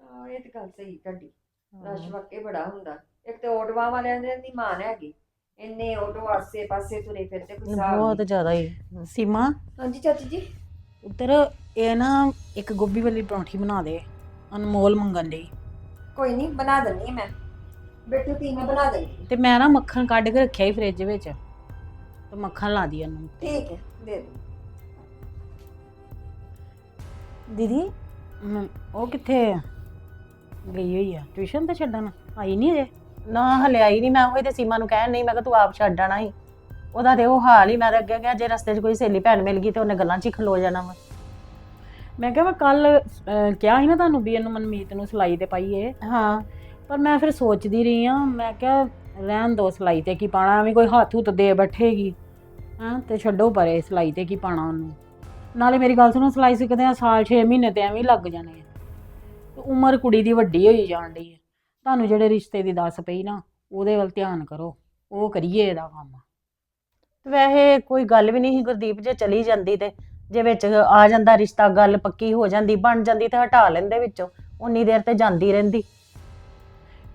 ਹਾਂ ਇਹ ਤਾਂ ਗੱਲ ਸਹੀ ਤੁਹਾਡੀ। ਰਸ਼ ਵਾਕੇ ਬੜਾ ਹੁੰਦਾ। ਇੱਕ ਤੇ ਆਟੋਆਂ ਵਾਲਿਆਂ ਦੇ ਨਹੀਂ ਮਾਨ ਹੈਗੀ। ਇੰਨੇ ਆਟੋ ਆਸੇ ਪਾਸੇ ਤੁਰੇ ਫਿਰਦੇ ਕੋਈ ਹਿਸਾਬ ਬਹੁਤ ਜ਼ਿਆਦਾ ਹੀ। ਸੀਮਾ? ਹਾਂਜੀ ਚਾਚੀ ਜੀ? ਉੱਧਰ ਇਹ ਨਾ ਇੱਕ ਗੋਭੀ ਵਾਲੀ ਪਰੌਂਠੀ ਬਣਾ ਦੇ ਅਨਮੋਲ ਮੰਗਣ ਲਈ ਕੋਈ ਨਹੀਂ ਬਣਾ ਦਿੰਨੀ ਹਾਂ ਮੈਂ। ਬੇਟੂ ਤੀ ਮੈਂ ਬਣਾ ਦਿੰਦੀ ਤੇ ਮੈਂ ਨਾ ਮੱਖਣ ਕੱਢ ਕੇ ਰੱਖਿਆ ਹੀ ਫ੍ਰਿਜ ਵਿੱਚ ਤੇ ਮੱਖਣ ਲਾ ਦੀ ਇਹਨੂੰ ਠੀਕ ਹੈ ਦੇ ਦਿਓ। ਦੀਦੀ ਉਹ ਕਿੱਥੇ ਆ? ਗਈ ਹੋਈ ਆ। ਟਿਊਸ਼ਨ ਤੇ ਛੱਡਣ ਆਈ ਨਹੀਂ ਅਜੇ ਨਾ ਹਲੇ ਆਈ ਨਹੀਂ ਮੈਂ ਉਹੀ ਤੇ ਸੀਮਾ ਨੂੰ ਕਹਿਣ ਨਹੀਂ ਮੈਂ ਕਿਹਾ ਤੂੰ ਆਪ ਛੱਡ ਆਣਾ ਸੀ। ਉਹਦਾ ਤੇ ਉਹ ਹਾਲ ਹੀ ਮੈਂ ਤਾਂ ਅੱਗੇ ਗਿਆ ਜੇ ਰਸਤੇ 'ਚ ਕੋਈ ਸਹੇਲੀ ਭੈਣ ਮਿਲ ਗਈ ਤੇ ਉਹਨੇ ਗੱਲਾਂ 'ਚ ਹੀ ਖਲੋ ਜਾਣਾ ਵਾ। ਮੈਂ ਕਿਹਾ ਮੈਂ ਕੱਲ ਕਿਹਾ ਸੀ ਨਾ ਤੁਹਾਨੂੰ ਵੀ ਇਹਨੂੰ ਮਨਮੀਤ ਨੂੰ ਸਿਲਾਈ ਤੇ ਪਾਈਏ। ਹਾਂ। ਪਰ ਮੈਂ ਫਿਰ ਸੋਚਦੀ ਰਹੀ ਆ ਮੈਂ ਕਿਹਾ ਰਹਿਣ ਦੋ ਸਿਲਾਈ ਤੇ ਕੀ ਪਾਣਾ ਐਵੇਂ ਕੋਈ ਹੱਥ ਹੁੱਤ ਦੇ ਬੈਠੇਗੀ। ਹਾਂ ਤੇ ਛੱਡੋ ਪਰੇ ਸਿਲਾਈ ਤੇ ਕੀ ਪਾਣਾ ਉਹਨੂੰ। ਨਾਲੇ ਮੇਰੀ ਗੱਲ ਸੁਣੋ ਸਿਲਾਈ ਸਿੱਖਦੇ ਆ ਸਾਲ 6 ਮਹੀਨੇ ਤੇ ਐਵੇਂ ਹੀ ਲੱਗ ਜਾਣੇ ਆ। ਤੇ ਉਮਰ ਕੁੜੀ ਦੀ ਵੱਡੀ ਹੋਈ ਜਾਣ ਡਈ ਹੈ ਤੁਹਾਨੂੰ ਜਿਹੜੇ ਰਿਸ਼ਤੇ ਦੀ ਦੱਸ ਪਈ ਨਾ ਉਹਦੇ ਵੱਲ ਧਿਆਨ ਕਰੋ। ਉਹ ਕਰੀਏ ਇਹਦਾ ਕੰਮ। ਤੇ ਵੈਸੇ ਕੋਈ ਗੱਲ ਵੀ ਨਹੀਂ ਸੀ ਗੁਰਦੀਪ ਜੇ ਚਲੀ ਜਾਂਦੀ ਤੇ ਜੇ ਵਿੱਚ ਆ ਜਾਂਦਾ ਰਿਸ਼ਤਾ ਗੱਲ ਪੱਕੀ ਹੋ ਜਾਂਦੀ ਬਣ ਜਾਂਦੀ ਤੇ ਹਟਾ ਲੈਂਦੇ ਵਿੱਚੋਂ ਉਨੀ ਦੇਰ ਤੇ ਜਾਂਦੀ ਰਹਿੰਦੀ।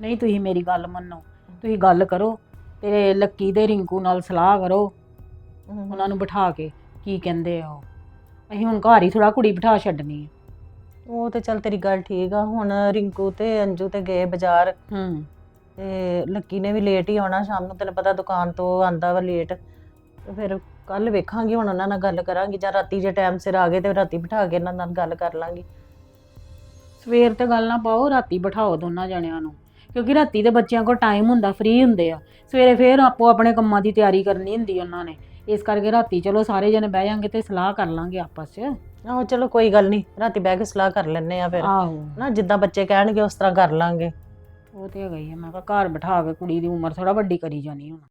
ਨਹੀਂ ਤੁਸੀਂ ਮੇਰੀ ਗੱਲ ਮੰਨੋ ਤੁਸੀਂ ਗੱਲ ਕਰੋ ਤੇ ਲੱਕੀ ਦੇ ਰਿੰਕੂ ਨਾਲ ਸਲਾਹ ਕਰੋ ਉਹਨਾਂ ਨੂੰ ਬਿਠਾ ਕੇ ਕੀ ਕਹਿੰਦੇ ਆ ਉਹ। ਅਸੀਂ ਹੁਣ ਘਰ ਹੀ ਥੋੜਾ ਕੁੜੀ ਬਿਠਾ ਛੱਡਣੀ ਹੈ ਉਹ ਤੇ ਚੱਲ ਤੇਰੀ ਗੱਲ ਠੀਕ ਆ ਹੁਣ ਰਿੰਕੂ ਤੇ ਅੰਜੂ ਤੇ ਗਏ ਬਾਜ਼ਾਰ। ਹੂੰ। ਤੇ ਲੱਕੀ ਨੇ ਵੀ ਲੇਟ ਹੀ ਆਉਣਾ ਸ਼ਾਮ ਨੂੰ ਤੈਨੂੰ ਪਤਾ ਦੁਕਾਨ ਤੋਂ ਆਂਦਾ ਵਾ ਲੇਟ ਤੇ ਫਿਰ ਕੱਲ ਵੇਖਾਂਗੀ ਹੁਣ ਉਹਨਾਂ ਨਾਲ ਗੱਲ ਕਰਾਂਗੀ ਜਾਂ ਰਾਤੀ ਜੇ ਟਾਈਮ ਸਿਰ ਆ ਗਏ ਤੇ ਰਾਤੀ ਬਿਠਾ ਕੇ ਇਹਨਾਂ ਨਾਲ ਗੱਲ ਕਰ ਲਾਂਗੀ। ਸਵੇਰ ਤੇ ਗੱਲ ਨਾ ਪਾਓ ਰਾਤੀ ਬਿਠਾਓ ਦੋਨਾਂ ਜਣਿਆਂ ਨੂੰ। ਕਿਉਂਕਿ ਰਾਤੀ ਦੇ ਬੱਚਿਆਂ ਕੋਲ ਟਾਈਮ ਹੁੰਦਾ ਫ੍ਰੀ ਹੁੰਦੇ ਆ। ਸਵੇਰੇ ਫੇਰ ਆਪੋ ਆਪਣੇ ਕੰਮਾਂ ਦੀ ਤਿਆਰੀ ਕਰਨੀ ਹੁੰਦੀ ਉਹਨਾਂ ਨੇ। ਇਸ ਕਰਕੇ ਰਾਤੀ ਚਲੋ ਸਾਰੇ ਜਣੇ ਬਹਿ ਜਾਾਂਗੇ ਤੇ ਸਲਾਹ ਕਰ ਲਾਂਗੇ ਆਪਸ 'ਚ। ਆਹੋ ਚਲੋ ਕੋਈ ਗੱਲ ਨਹੀਂ ਰਾਤੀ ਬਹਿ ਕੇ ਸਲਾਹ ਕਰ ਲੈਣੇ ਆ ਫਿਰ। ਆਹੋ। ਨਾ ਜਿੱਦਾਂ ਬੱਚੇ ਕਹਿਣਗੇ ਉਸ ਤਰ੍ਹਾਂ ਕਰ ਲਾਂਗੇ। ਉਹ ਤੇ ਹੈਗਾ ਹੀ ਆ ਮੈਂ ਕਿਹਾ ਘਰ ਬਿਠਾ ਕੇ ਕੁੜੀ ਦੀ ਉਮਰ ਥੋੜਾ ਵੱਡੀ ਕਰੀ ਜਾਣੀ ਹੁਣ।